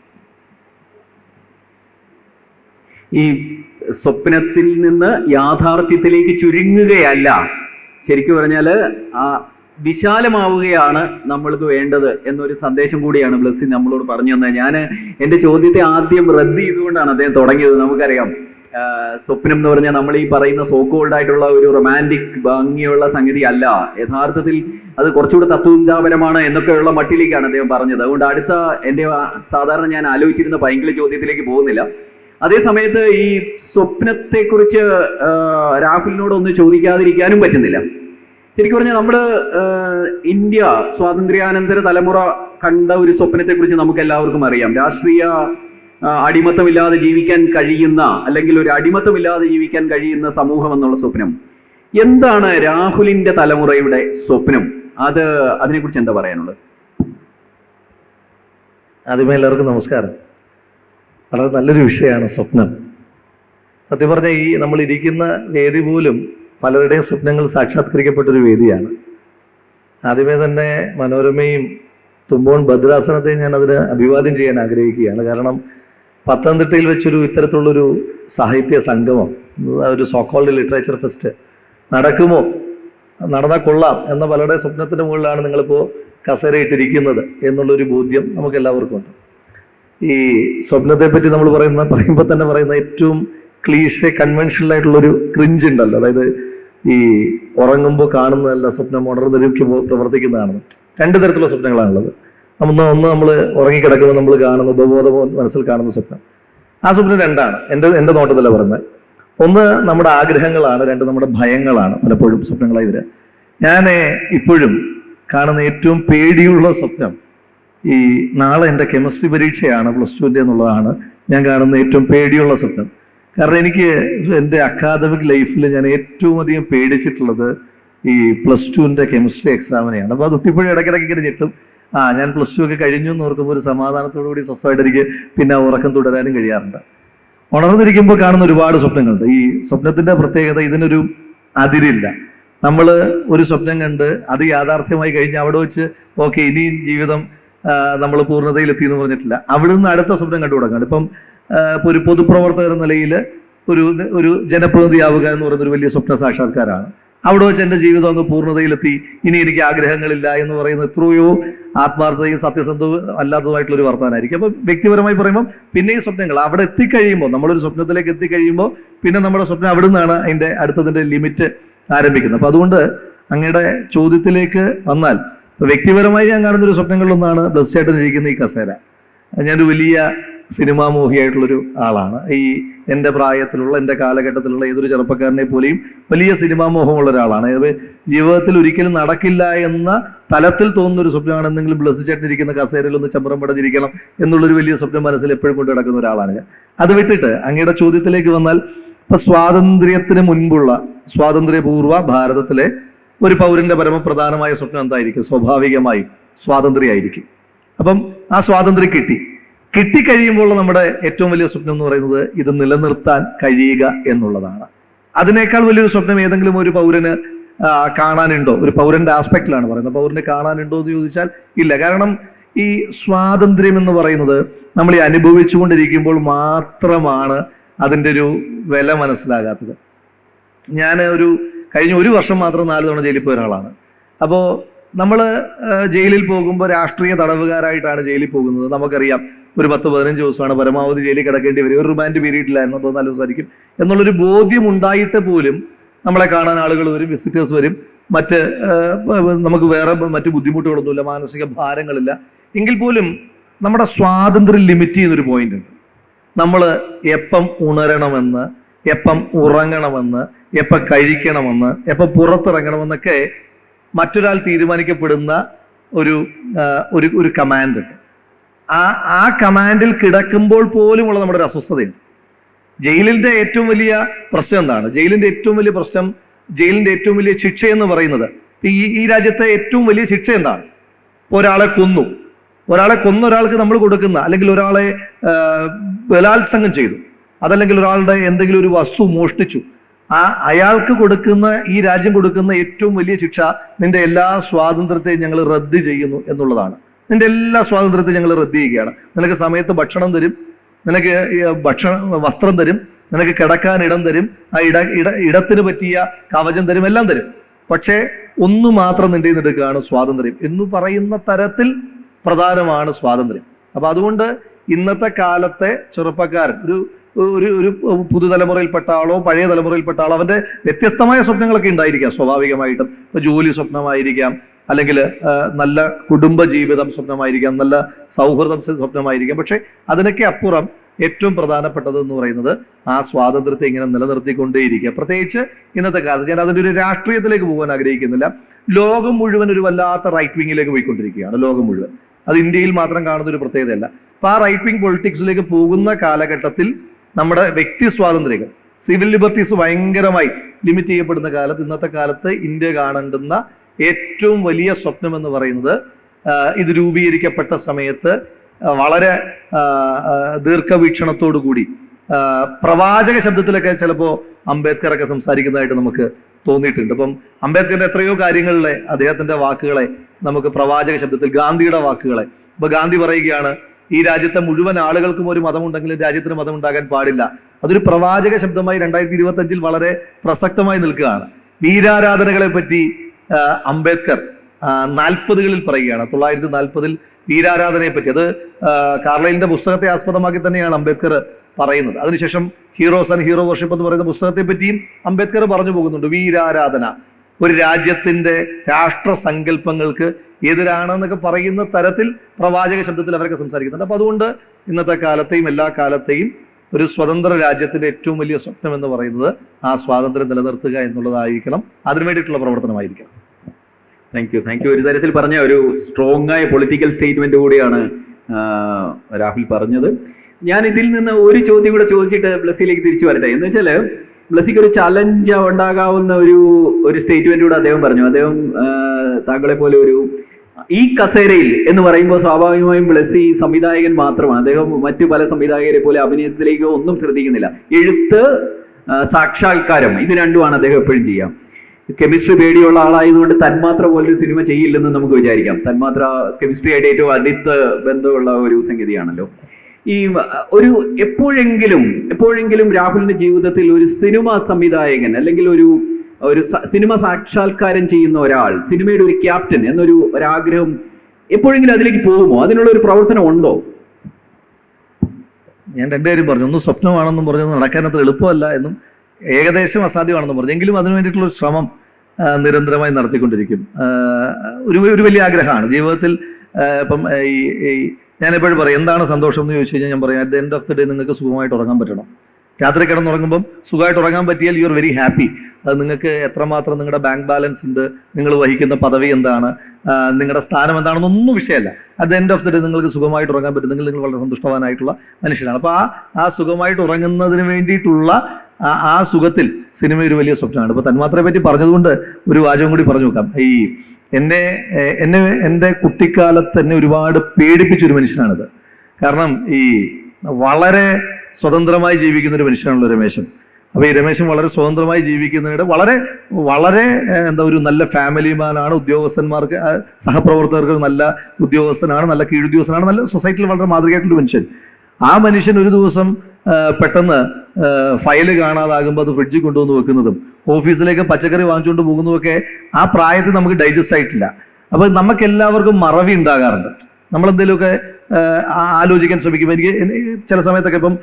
ഈ സ്വപ്നത്തിൽ നിന്ന് യാഥാർത്ഥ്യത്തിലേക്ക് ചുരുങ്ങുകയല്ല. ശരിക്കും പറഞ്ഞാൽ ആ വിശാലമാവുകയാണ് നമ്മൾക്ക് വേണ്ടത് എന്നൊരു സന്ദേശം കൂടിയാണ് ബ്ലസ്സി നമ്മളോട് പറഞ്ഞു തന്നത്. ഞാൻ എന്റെ ചോദ്യത്തെ ആദ്യം റദ്ദ് ചെയ്തുകൊണ്ടാണ് അദ്ദേഹം തുടങ്ങിയത്. നമുക്കറിയാം. സ്വപ്നം എന്ന് പറഞ്ഞാൽ നമ്മൾ ഈ പറയുന്ന സോക്കോൾഡ് ആയിട്ടുള്ള ഒരു റൊമാന്റിക് ഭംഗിയുള്ള സംഗതി അല്ല. യഥാർത്ഥത്തിൽ അത് കുറച്ചുകൂടെ തത്വചിന്താപരമാണ് എന്നൊക്കെയുള്ള മട്ടിലേക്കാണ് അദ്ദേഹം പറഞ്ഞത്. അതുകൊണ്ട് അടുത്ത എന്റെ സാധാരണ ഞാൻ ആലോചിച്ചിരുന്ന പൈങ്കിളി ചോദ്യത്തിലേക്ക് പോകുന്നില്ല. അതേ സമയത്ത് ഈ സ്വപ്നത്തെക്കുറിച്ച് രാഹുലിനോട് ഒന്ന് ചോദിക്കാതിരിക്കാനും പറ്റുന്നില്ല. ശരിക്കും പറഞ്ഞാൽ നമ്മൾ ഇന്ത്യ സ്വാതന്ത്ര്യാനന്തര തലമുറ കണ്ട ഒരു സ്വപ്നത്തെക്കുറിച്ച് നമുക്ക് എല്ലാവർക്കും അറിയാം. രാഷ്ട്രീയ അടിമത്തമില്ലാതെ ജീവിക്കാൻ കഴിയുന്ന അല്ലെങ്കിൽ ഒരു അടിമത്തമില്ലാതെ ജീവിക്കാൻ കഴിയുന്ന സമൂഹം എന്നുള്ള സ്വപ്നം. എന്താണ് രാഹുലിന്റെ തലമുറയുടെ സ്വപ്നം? അത് അതിനെക്കുറിച്ച് എന്താ പറയാനുള്ളത്? ആദ്യമേ എല്ലാവർക്കും നമസ്കാരം. വളരെ നല്ലൊരു വിഷയമാണ് സ്വപ്നം. സത്യം പറഞ്ഞാൽ ഈ നമ്മൾ ഇരിക്കുന്ന വേദി പോലും പലരുടെയും സ്വപ്നങ്ങൾ സാക്ഷാത്കരിക്കപ്പെട്ടൊരു വേദിയാണ്. ആദ്യമേ തന്നെ മനോരമയും തുമ്പോൺ ഭദ്രാസനത്തെയും ഞാൻ അതിന് അഭിവാദ്യം ചെയ്യാൻ ആഗ്രഹിക്കുകയാണ്. കാരണം പത്തനംതിട്ടയിൽ വെച്ചൊരു ഇത്തരത്തിലുള്ളൊരു സാഹിത്യ സംഗമം ഒരു സോക്കോൾഡ് ലിറ്ററേച്ചർ ഫെസ്റ്റ് നടക്കുമോ? നടന്നാൽ കൊള്ളാം എന്ന പലരുടെ സ്വപ്നത്തിന് മുകളിലാണ് നിങ്ങളിപ്പോൾ കസേരയിട്ടിരിക്കുന്നത് എന്നുള്ളൊരു ബോധ്യം നമുക്ക് എല്ലാവർക്കും ഉണ്ട്. ഈ സ്വപ്നത്തെ പറ്റി നമ്മൾ പറയുന്ന പറയുമ്പോൾ തന്നെ പറയുന്ന ഏറ്റവും ക്ലീഷ കൺവെൻഷണൽ ആയിട്ടുള്ളൊരു ക്രിഞ്ച് ഉണ്ടല്ലോ. അതായത് ഈ ഉറങ്ങുമ്പോൾ കാണുന്നതല്ല സ്വപ്നം ഉണർന്നിരിക്കുമ്പോൾ പ്രവർത്തിക്കുന്നതാണ് രണ്ട് തരത്തിലുള്ള സ്വപ്നങ്ങളാണുള്ളത്. ഒന്ന് ഒന്ന് നമ്മൾ ഉറങ്ങിക്കിടക്കുമ്പോൾ നമ്മൾ കാണുന്ന ഉപബോധ മനസ്സിൽ കാണുന്ന സ്വപ്നം. ആ സ്വപ്നം രണ്ടാണ്. എന്റെ എന്റെ നോട്ടത്തില പറയുന്നത്. ഒന്ന് നമ്മുടെ ആഗ്രഹങ്ങളാണ് രണ്ട് നമ്മുടെ ഭയങ്ങളാണ് പലപ്പോഴും സ്വപ്നങ്ങളായി വരിക ഞാൻ ഇപ്പോഴും കാണുന്ന ഏറ്റവും പേടിയുള്ള സ്വപ്നം ഈ നാളെ എന്റെ കെമിസ്ട്രി പരീക്ഷയാണ് പ്ലസ് ടുവിന്റെ എന്നുള്ളതാണ് ഞാൻ കാണുന്ന ഏറ്റവും പേടിയുള്ള സ്വപ്നം. കാരണം എനിക്ക് എന്റെ അക്കാദമിക് ലൈഫിൽ ഞാൻ ഏറ്റവും അധികം പേടിച്ചിട്ടുള്ളത് ഈ പ്ലസ് ടുവിന്റെ കെമിസ്ട്രി എക്സാമിനെയാണ് അപ്പോൾ അത് ഇപ്പോഴും ഇടയ്ക്കിടയ്ക്ക് ഇങ്ങനെ ഞെട്ടും. ആ ഞാൻ പ്ലസ് ടു ഒക്കെ കഴിഞ്ഞു എന്ന് ഓർക്കുമ്പോൾ ഒരു സമാധാനത്തോടു കൂടി സ്വസ്ഥമായിട്ട് എനിക്ക് പിന്നെ ഉറക്കം തുടരാനും കഴിയാറുണ്ട്. ഉണർന്നിരിക്കുമ്പോൾ കാണുന്ന ഒരുപാട് സ്വപ്നങ്ങളുണ്ട്. ഈ സ്വപ്നത്തിന്റെ പ്രത്യേകത ഇതിനൊരു അതിരില്ല. നമ്മൾ ഒരു സ്വപ്നം കണ്ട് അത് യാഥാർത്ഥ്യമായി കഴിഞ്ഞ് അവിടെ വെച്ച് ഓക്കെ ഇനിയും ജീവിതം നമ്മൾ പൂർണതയിലെത്തി എന്ന് പറഞ്ഞിട്ടില്ല. അവിടെ നിന്ന് അടുത്ത സ്വപ്നം കണ്ടു തുടങ്ങാണ് ഇപ്പം ഇപ്പോൾ ഇപ്പൊ ഒരു പൊതുപ്രവർത്തകർ നിലയിൽ ഒരു ഒരു ജനപ്രതിനിധിയാവുക എന്ന് പറയുന്ന ഒരു വലിയ സ്വപ്ന സാക്ഷാത്കാരമാണ് അവിടെ വെച്ച് എന്റെ ജീവിതം അങ്ങ് പൂർണതയിലെത്തി. ഇനി എനിക്ക് ആഗ്രഹങ്ങളില്ല എന്ന് പറയുന്ന എത്രയോ ആത്മാർത്ഥതയും സത്യസന്ധവും അല്ലാത്തതുമായിട്ടുള്ള ഒരു വർത്തമാനമായിരിക്കും അപ്പം വ്യക്തിപരമായി പറയുമ്പോൾ പിന്നെയും സ്വപ്നങ്ങൾ. അവിടെ എത്തിക്കഴിയുമ്പോൾ നമ്മളൊരു സ്വപ്നത്തിലേക്ക് എത്തിക്കഴിയുമ്പോൾ പിന്നെ നമ്മുടെ സ്വപ്നം അവിടെ നിന്നാണ് അതിന്റെ അടുത്തതിന്റെ ലിമിറ്റ് ആരംഭിക്കുന്നത്. അപ്പം അതുകൊണ്ട് അങ്ങയുടെ ചോദ്യത്തിലേക്ക് വന്നാൽ വ്യക്തിപരമായി ഞാൻ കാണുന്ന ഒരു സ്വപ്നങ്ങളിലൊന്നാണ് ബ്ലസ് ചേട്ടൻ ഇരിക്കുന്ന ഈ കസേര. ഞാനൊരു വലിയ സിനിമാ മോഹിയായിട്ടുള്ളൊരു ആളാണ്. ഈ എന്റെ പ്രായത്തിലുള്ള എന്റെ കാലഘട്ടത്തിലുള്ള ഏതൊരു ചെറുപ്പക്കാരനെ പോലെയും വലിയ സിനിമാ മോഹമുള്ള ഒരാളാണ്. ജീവിതത്തിൽ ഒരിക്കലും നടക്കില്ല എന്ന തലത്തിൽ തോന്നുന്ന ഒരു സ്വപ്നമാണ് എന്തെങ്കിലും ബ്ലസ് ചേട്ടനിരിക്കുന്ന കസേരയിൽ ഒന്ന് ചമ്രം പടഞ്ഞിരിക്കണം എന്നുള്ളൊരു വലിയ സ്വപ്നം മനസ്സിൽ എപ്പോഴും കൊണ്ട് നടക്കുന്ന ഒരാളാണ് ഞാൻ. അത് വിട്ടിട്ട് അങ്ങയുടെ ചോദ്യത്തിലേക്ക് വന്നാൽ ഇപ്പൊ സ്വാതന്ത്ര്യത്തിന് മുൻപുള്ള സ്വാതന്ത്ര്യപൂർവ ഭാരതത്തിലെ ഒരു പൗരന്റെ പരമപ്രധാനമായ സ്വപ്നം എന്തായിരിക്കും? സ്വാഭാവികമായും സ്വാതന്ത്ര്യമായിരിക്കും അപ്പം ആ സ്വാതന്ത്ര്യം കിട്ടി. കിട്ടിക്കഴിയുമ്പോൾ നമ്മുടെ ഏറ്റവും വലിയ സ്വപ്നം എന്ന് പറയുന്നത് ഇത് നിലനിർത്താൻ കഴിയുക എന്നുള്ളതാണ്. അതിനേക്കാൾ വലിയൊരു സ്വപ്നം ഏതെങ്കിലും ഒരു പൗരന് കാണാനുണ്ടോ? ഒരു പൗരന്റെ ആസ്പെക്റ്റിലാണ് പറയുന്നത്. പൗരന് കാണാനുണ്ടോ എന്ന് ചോദിച്ചാൽ ഇല്ല. കാരണം ഈ സ്വാതന്ത്ര്യം എന്ന് പറയുന്നത് നമ്മൾ ഈ അനുഭവിച്ചുകൊണ്ടിരിക്കുമ്പോൾ മാത്രമാണ് അതിന്റെ ഒരു വില മനസ്സിലാകാത്തത്. ഞാൻ ഒരു കഴിഞ്ഞ ഒരു വർഷം മാത്രം നാല് തവണ ജയിലിൽ പോയ ഒരാളാണ്. അപ്പോൾ നമ്മൾ ജയിലിൽ പോകുമ്പോൾ രാഷ്ട്രീയ തടവുകാരായിട്ടാണ് ജയിലിൽ പോകുന്നത്. നമുക്കറിയാം. ഒരു പത്ത് പതിനഞ്ച് ദിവസമാണ് പരമാവധി ജയിലിൽ കിടക്കേണ്ടി വരും ഒരു റിമാൻഡ് പീരീഡിലായിരുന്നു അപ്പോൾ നാല് ദിവസമായിരിക്കും എന്നുള്ളൊരു ബോധ്യം ഉണ്ടായിട്ട് പോലും നമ്മളെ കാണാൻ ആളുകൾ വരും വിസിറ്റേഴ്സ് വരും. മറ്റ് നമുക്ക് വേറെ മറ്റ് ബുദ്ധിമുട്ടുകളൊന്നുമില്ല മാനസിക ഭാരങ്ങളില്ല. എങ്കിൽ പോലും നമ്മുടെ സ്വാതന്ത്ര്യം ലിമിറ്റ് ചെയ്യുന്നൊരു പോയിന്റ് ഉണ്ട്. നമ്മൾ എപ്പം ഉണരണമെന്ന് എപ്പം ഉറങ്ങണമെന്ന് എപ്പം കഴിക്കണമെന്ന് എപ്പം പുറത്തിറങ്ങണമെന്നൊക്കെ മറ്റൊരാൾ തീരുമാനിക്കപ്പെടുന്ന ഒരു ഒരു കമാൻഡ് ഉണ്ട്. ആ ആ കമാൻഡിൽ കിടക്കുമ്പോൾ പോലുമുള്ള നമ്മുടെ ഒരു അസ്വസ്ഥതയുണ്ട്. ജയിലിന്റെ ഏറ്റവും വലിയ പ്രശ്നം എന്താണ്? ജയിലിന്റെ ഏറ്റവും വലിയ പ്രശ്നം ജയിലിന്റെ ഏറ്റവും വലിയ ശിക്ഷ എന്ന് പറയുന്നത് ഈ ഈ രാജ്യത്തെ ഏറ്റവും വലിയ ശിക്ഷ എന്താണ്? ഒരാളെ കൊന്നു. ഒരാളെ കൊന്ന ഒരാൾക്ക് നമ്മൾ കൊടുക്കുന്ന അല്ലെങ്കിൽ ഒരാളെ ബലാത്സംഗം ചെയ്തു. അതല്ലെങ്കിൽ ഒരാളുടെ എന്തെങ്കിലും ഒരു വസ്തു മോഷ്ടിച്ചു. ആ അയാൾക്ക് കൊടുക്കുന്ന ഈ രാജ്യം കൊടുക്കുന്ന ഏറ്റവും വലിയ ശിക്ഷ നിന്റെ എല്ലാ സ്വാതന്ത്ര്യത്തെയും ഞങ്ങൾ റദ്ദ് ചെയ്യുന്നു എന്നുള്ളതാണ്. നിന്റെ എല്ലാ സ്വാതന്ത്ര്യത്തെ ഞങ്ങൾ റദ്ദ് ചെയ്യുകയാണ്. നിനക്ക് സമയത്ത് ഭക്ഷണം തരും. നിനക്ക് ഭക്ഷണം വസ്ത്രം തരും. നിനക്ക് കിടക്കാൻ ഇടം തരും. ആ ഇട ഇട ഇടത്തിന് പറ്റിയ കവചം തരും എല്ലാം തരും. പക്ഷേ ഒന്നു മാത്രം നിന്റെ നിന്നെടുക്കുകയാണ് സ്വാതന്ത്ര്യം എന്ന് പറയുന്ന തരത്തിൽ പ്രധാനമാണ് സ്വാതന്ത്ര്യം. അപ്പൊ അതുകൊണ്ട് ഇന്നത്തെ കാലത്തെ ചെറുപ്പക്കാരൻ ഒരു ഒരു ഒരു പുതുതലമുറയിൽപ്പെട്ട ആളോ പഴയ തലമുറയിൽപ്പെട്ട ആളോ അവന്റെ വ്യത്യസ്തമായ സ്വപ്നങ്ങളൊക്കെ ഉണ്ടായിരിക്കാം സ്വാഭാവികമായിട്ടും. ഇപ്പൊ ജോലി സ്വപ്നമായിരിക്കാം അല്ലെങ്കിൽ നല്ല കുടുംബ ജീവിതം സ്വപ്നമായിരിക്കാം നല്ല സൗഹൃദം സ്വപ്നമായിരിക്കാം. പക്ഷേ അതിനൊക്കെ അപ്പുറം ഏറ്റവും പ്രധാനപ്പെട്ടത് എന്ന് പറയുന്നത് ആ സ്വാതന്ത്ര്യത്തെ ഇങ്ങനെ നിലനിർത്തിക്കൊണ്ടേയിരിക്കുക. പ്രത്യേകിച്ച് ഇന്നത്തെ കാലത്ത് ഞാൻ അതിന്റെ ഒരു രാഷ്ട്രീയത്തിലേക്ക് പോകാൻ ആഗ്രഹിക്കുന്നില്ല. ലോകം മുഴുവൻ ഒരു വല്ലാത്ത റൈറ്റ് വിങ്ങിലേക്ക് പോയിക്കൊണ്ടിരിക്കുകയാണ് ലോകം മുഴുവൻ. അത് ഇന്ത്യയിൽ മാത്രം കാണുന്ന ഒരു പ്രത്യേകതയല്ല. അപ്പൊ ആ റൈറ്റ് വിങ് പൊളിറ്റിക്സിലേക്ക് പോകുന്ന കാലഘട്ടത്തിൽ നമ്മുടെ വ്യക്തി സ്വാതന്ത്ര്യങ്ങൾ സിവിൽ ലിബർട്ടീസ് ഭയങ്കരമായി ലിമിറ്റ് ചെയ്യപ്പെടുന്ന കാലത്ത് ഇന്നത്തെ കാലത്ത് ഇന്ത്യ കാണേണ്ടുന്ന ഏറ്റവും വലിയ സ്വപ്നം എന്ന് പറയുന്നത് ഇത് രൂപീകരിക്കപ്പെട്ട സമയത്ത് വളരെ ദീർഘവീക്ഷണത്തോടു കൂടി പ്രവാചക ശബ്ദത്തിലൊക്കെ ചിലപ്പോ അംബേദ്കർ ഒക്കെ സംസാരിക്കുന്നതായിട്ട് നമുക്ക് തോന്നിയിട്ടുണ്ട്. അപ്പം അംബേദ്കറിന്റെ എത്രയോ കാര്യങ്ങളിലെ അദ്ദേഹത്തിന്റെ വാക്കുകളെ നമുക്ക് പ്രവാചക ശബ്ദത്തിൽ ഗാന്ധിയുടെ വാക്കുകളെ ഇപ്പൊ ഗാന്ധി പറയുകയാണ് ഈ രാജ്യത്തെ മുഴുവൻ ആളുകൾക്കും ഒരു മതമുണ്ടെങ്കിലും രാജ്യത്തിന് മതം ഉണ്ടാകാൻ പാടില്ല. അതൊരു പ്രവാചക ശബ്ദമായി രണ്ടായിരത്തി ഇരുപത്തി അഞ്ചിൽ വളരെ പ്രസക്തമായി നിൽക്കുകയാണ്. വീരാരാധനകളെ പറ്റി അംബേദ്കർ നാൽപ്പതുകളിൽ പറയുകയാണ്. തൊള്ളായിരത്തി നാൽപ്പതിൽ വീരാരാധനയെ പറ്റി. അത് കാർലൈലിന്റെ പുസ്തകത്തെ ആസ്പദമാക്കി തന്നെയാണ് അംബേദ്കർ പറയുന്നത്. അതിനുശേഷം ഹീറോസ് ആൻഡ് ഹീറോ വർഷിപ്പ് എന്ന് പറയുന്ന പുസ്തകത്തെ പറ്റിയും അംബേദ്കർ പറഞ്ഞു പോകുന്നുണ്ട്. വീരാരാധന ഒരു രാജ്യത്തിന്റെ രാഷ്ട്ര സങ്കല്പങ്ങൾക്ക് എതിരാണെന്നൊക്കെ പറയുന്ന തരത്തിൽ പ്രവാചക ശബ്ദത്തിൽ അവരൊക്കെ സംസാരിക്കുന്നുണ്ട്. അപ്പൊ അതുകൊണ്ട് ഇന്നത്തെ കാലത്തെയും എല്ലാ കാലത്തെയും ഒരു സ്വതന്ത്ര രാജ്യത്തിന്റെ ഏറ്റവും വലിയ സ്വപ്നം എന്ന് പറയുന്നത് ആ സ്വാതന്ത്ര്യം നിലനിർത്തുക എന്നുള്ളതായിരിക്കണം. അതിനു വേണ്ടിയിട്ടുള്ള പ്രവർത്തനമായിരിക്കണം. താങ്ക് യു താങ്ക് യു ഒരു തരത്തിൽ പറഞ്ഞ ഒരു സ്ട്രോങ് ആയ പൊളിറ്റിക്കൽ സ്റ്റേറ്റ്മെന്റ് കൂടിയാണ് രാഹുൽ പറഞ്ഞത്. ഞാൻ ഇതിൽ നിന്ന് ഒരു ചോദ്യം കൂടെ ചോദിച്ചിട്ട് ബ്ലസ്സിലേക്ക് തിരിച്ചു വരട്ടെ. എന്ന് വെച്ചാൽ ബ്ലസ്സിക്ക് ഒരു ചലഞ്ച് ഉണ്ടാകാവുന്ന ഒരു ഒരു സ്റ്റേറ്റ്മെന്റ് കൂടെ അദ്ദേഹം പറഞ്ഞു. അദ്ദേഹം താങ്കളെ പോലെ ഒരു ഈ കസേരയിൽ എന്ന് പറയുമ്പോൾ സ്വാഭാവികമായും ബ്ലസ്സി സംവിധായകൻ മാത്രമാണ്. അദ്ദേഹം മറ്റു പല സംവിധായകരെ പോലെ അഭിനയത്തിലേക്കോ ഒന്നും ശ്രദ്ധിക്കുന്നില്ല. എഴുത്ത് സാക്ഷാത്കാരം ഇത് രണ്ടുമാണ് അദ്ദേഹം എപ്പോഴും ചെയ്യാം. കെമിസ്ട്രി പേടിയുള്ള ആളായതുകൊണ്ട് തന്മാത്ര പോലൊരു സിനിമ ചെയ്യില്ലെന്ന് നമുക്ക് വിചാരിക്കാം. തന്മാത്ര കെമിസ്ട്രി ആയിട്ട് ഏറ്റവും അടുത്ത ബന്ധമുള്ള ഒരു സംഗതിയാണല്ലോ. ഈ ഒരു എപ്പോഴെങ്കിലും എപ്പോഴെങ്കിലും രാഹുലിന്റെ ജീവിതത്തിൽ ഒരു സിനിമ സംവിധായകൻ അല്ലെങ്കിൽ ഒരു ഒരു സിനിമ സാക്ഷാത്കാരം ചെയ്യുന്ന ഒരാൾ സിനിമയുടെ ഒരു ക്യാപ്റ്റൻ എന്നൊരു ഒരാഗ്രഹം എപ്പോഴെങ്കിലും അതിലേക്ക് പോകുമോ? അതിനുള്ള ഒരു പ്രവർത്തനം ഉണ്ടോ? ഞാൻ രണ്ടുപേരും പറഞ്ഞു. ഒന്ന് സ്വപ്നമാണെന്നും പറഞ്ഞു നടക്കാനത്ര എളുപ്പമല്ല എന്നും ഏകദേശം അസാധ്യമാണെന്നും പറഞ്ഞു. എങ്കിലും അതിനു വേണ്ടിയിട്ടുള്ള ഒരു ശ്രമം നിരന്തരമായി നടത്തിക്കൊണ്ടിരിക്കും. ഒരു ഒരു വലിയ ആഗ്രഹമാണ്. ജീവിതത്തിൽ ഇപ്പം ഈ ഞാനെപ്പോഴും പറയും എന്താണ് സന്തോഷം എന്ന് ചോദിച്ചു കഴിഞ്ഞാൽ ഞാൻ പറയും at the end of the day നിങ്ങൾക്ക് സുഖമായിട്ട് ഉറങ്ങാൻ പറ്റണം. രാത്രി കിടന്നുറങ്ങുമ്പം സുഖമായിട്ട് ഉറങ്ങാൻ പറ്റിയാൽ യു ആർ വെരി ഹാപ്പി അത് നിങ്ങൾക്ക് എത്രമാത്രം നിങ്ങളുടെ ബാങ്ക് ബാലൻസ് ഉണ്ട് നിങ്ങൾ വഹിക്കുന്ന പദവി എന്താണ് നിങ്ങളുടെ സ്ഥാനം എന്താണെന്നൊന്നും വിഷയമല്ല. At the end of the day നിങ്ങൾക്ക് സുഖമായിട്ട് ഉറങ്ങാൻ പറ്റുന്നെങ്കിൽ നിങ്ങൾ വളരെ സന്തുഷ്ടവാനായിട്ടുള്ള മനുഷ്യനാണ് അപ്പോൾ ആ ആ സുഖമായിട്ട് ഉറങ്ങുന്നതിന് വേണ്ടിയിട്ടുള്ള ആ സുഖത്തിൽ സിനിമ ഒരു വലിയ സ്വപ്നമാണ്. ഇപ്പോൾ തന്മാത്രയെ പറ്റി പറഞ്ഞതുകൊണ്ട് ഒരു വാചകം കൂടി പറഞ്ഞു നോക്കാം. ഈ എന്നെ എന്നെ എന്റെ കുട്ടിക്കാലത്ത് തന്നെ ഒരുപാട് പേടിപ്പിച്ച ഒരു മനുഷ്യനാണിത്. കാരണം ഈ വളരെ സ്വതന്ത്രമായി ജീവിക്കുന്ന ഒരു മനുഷ്യനാണല്ലോ രമേശൻ. അപ്പൊ ഈ രമേശൻ വളരെ സ്വതന്ത്രമായി ജീവിക്കുന്നതിനിടെ വളരെ വളരെ എന്താ ഒരു നല്ല ഫാമിലി മാനാണ് ഉദ്യോഗസ്ഥന്മാർക്ക് സഹപ്രവർത്തകർക്ക് നല്ല ഉദ്യോഗസ്ഥനാണ് നല്ല കീഴുദ്യോഗസ്ഥനാണ് നല്ല സൊസൈറ്റിയിൽ വളരെ മാതൃകയായിട്ടുള്ള മനുഷ്യൻ. ആ മനുഷ്യൻ ഒരു ദിവസം പെട്ടെന്ന് ഫയൽ കാണാതാകുമ്പോൾ അത് ഫ്രിഡ്ജിൽ കൊണ്ടുവന്ന് വെക്കുന്നതും ഓഫീസിലേക്ക് പച്ചക്കറി വാങ്ങിച്ചുകൊണ്ട് പോകുന്നതൊക്കെ ആ പ്രായത്തിൽ നമുക്ക് ഡൈജസ്റ്റ് ആയിട്ടില്ല. അപ്പോൾ നമുക്ക് എല്ലാവർക്കും മറവി ഉണ്ടാകാറുണ്ട്. നമ്മളെന്തെങ്കിലുമൊക്കെ ആലോചിക്കാൻ ശ്രമിക്കുമ്പോൾ എനിക്ക് ചില സമയത്തൊക്കെ ഇപ്പം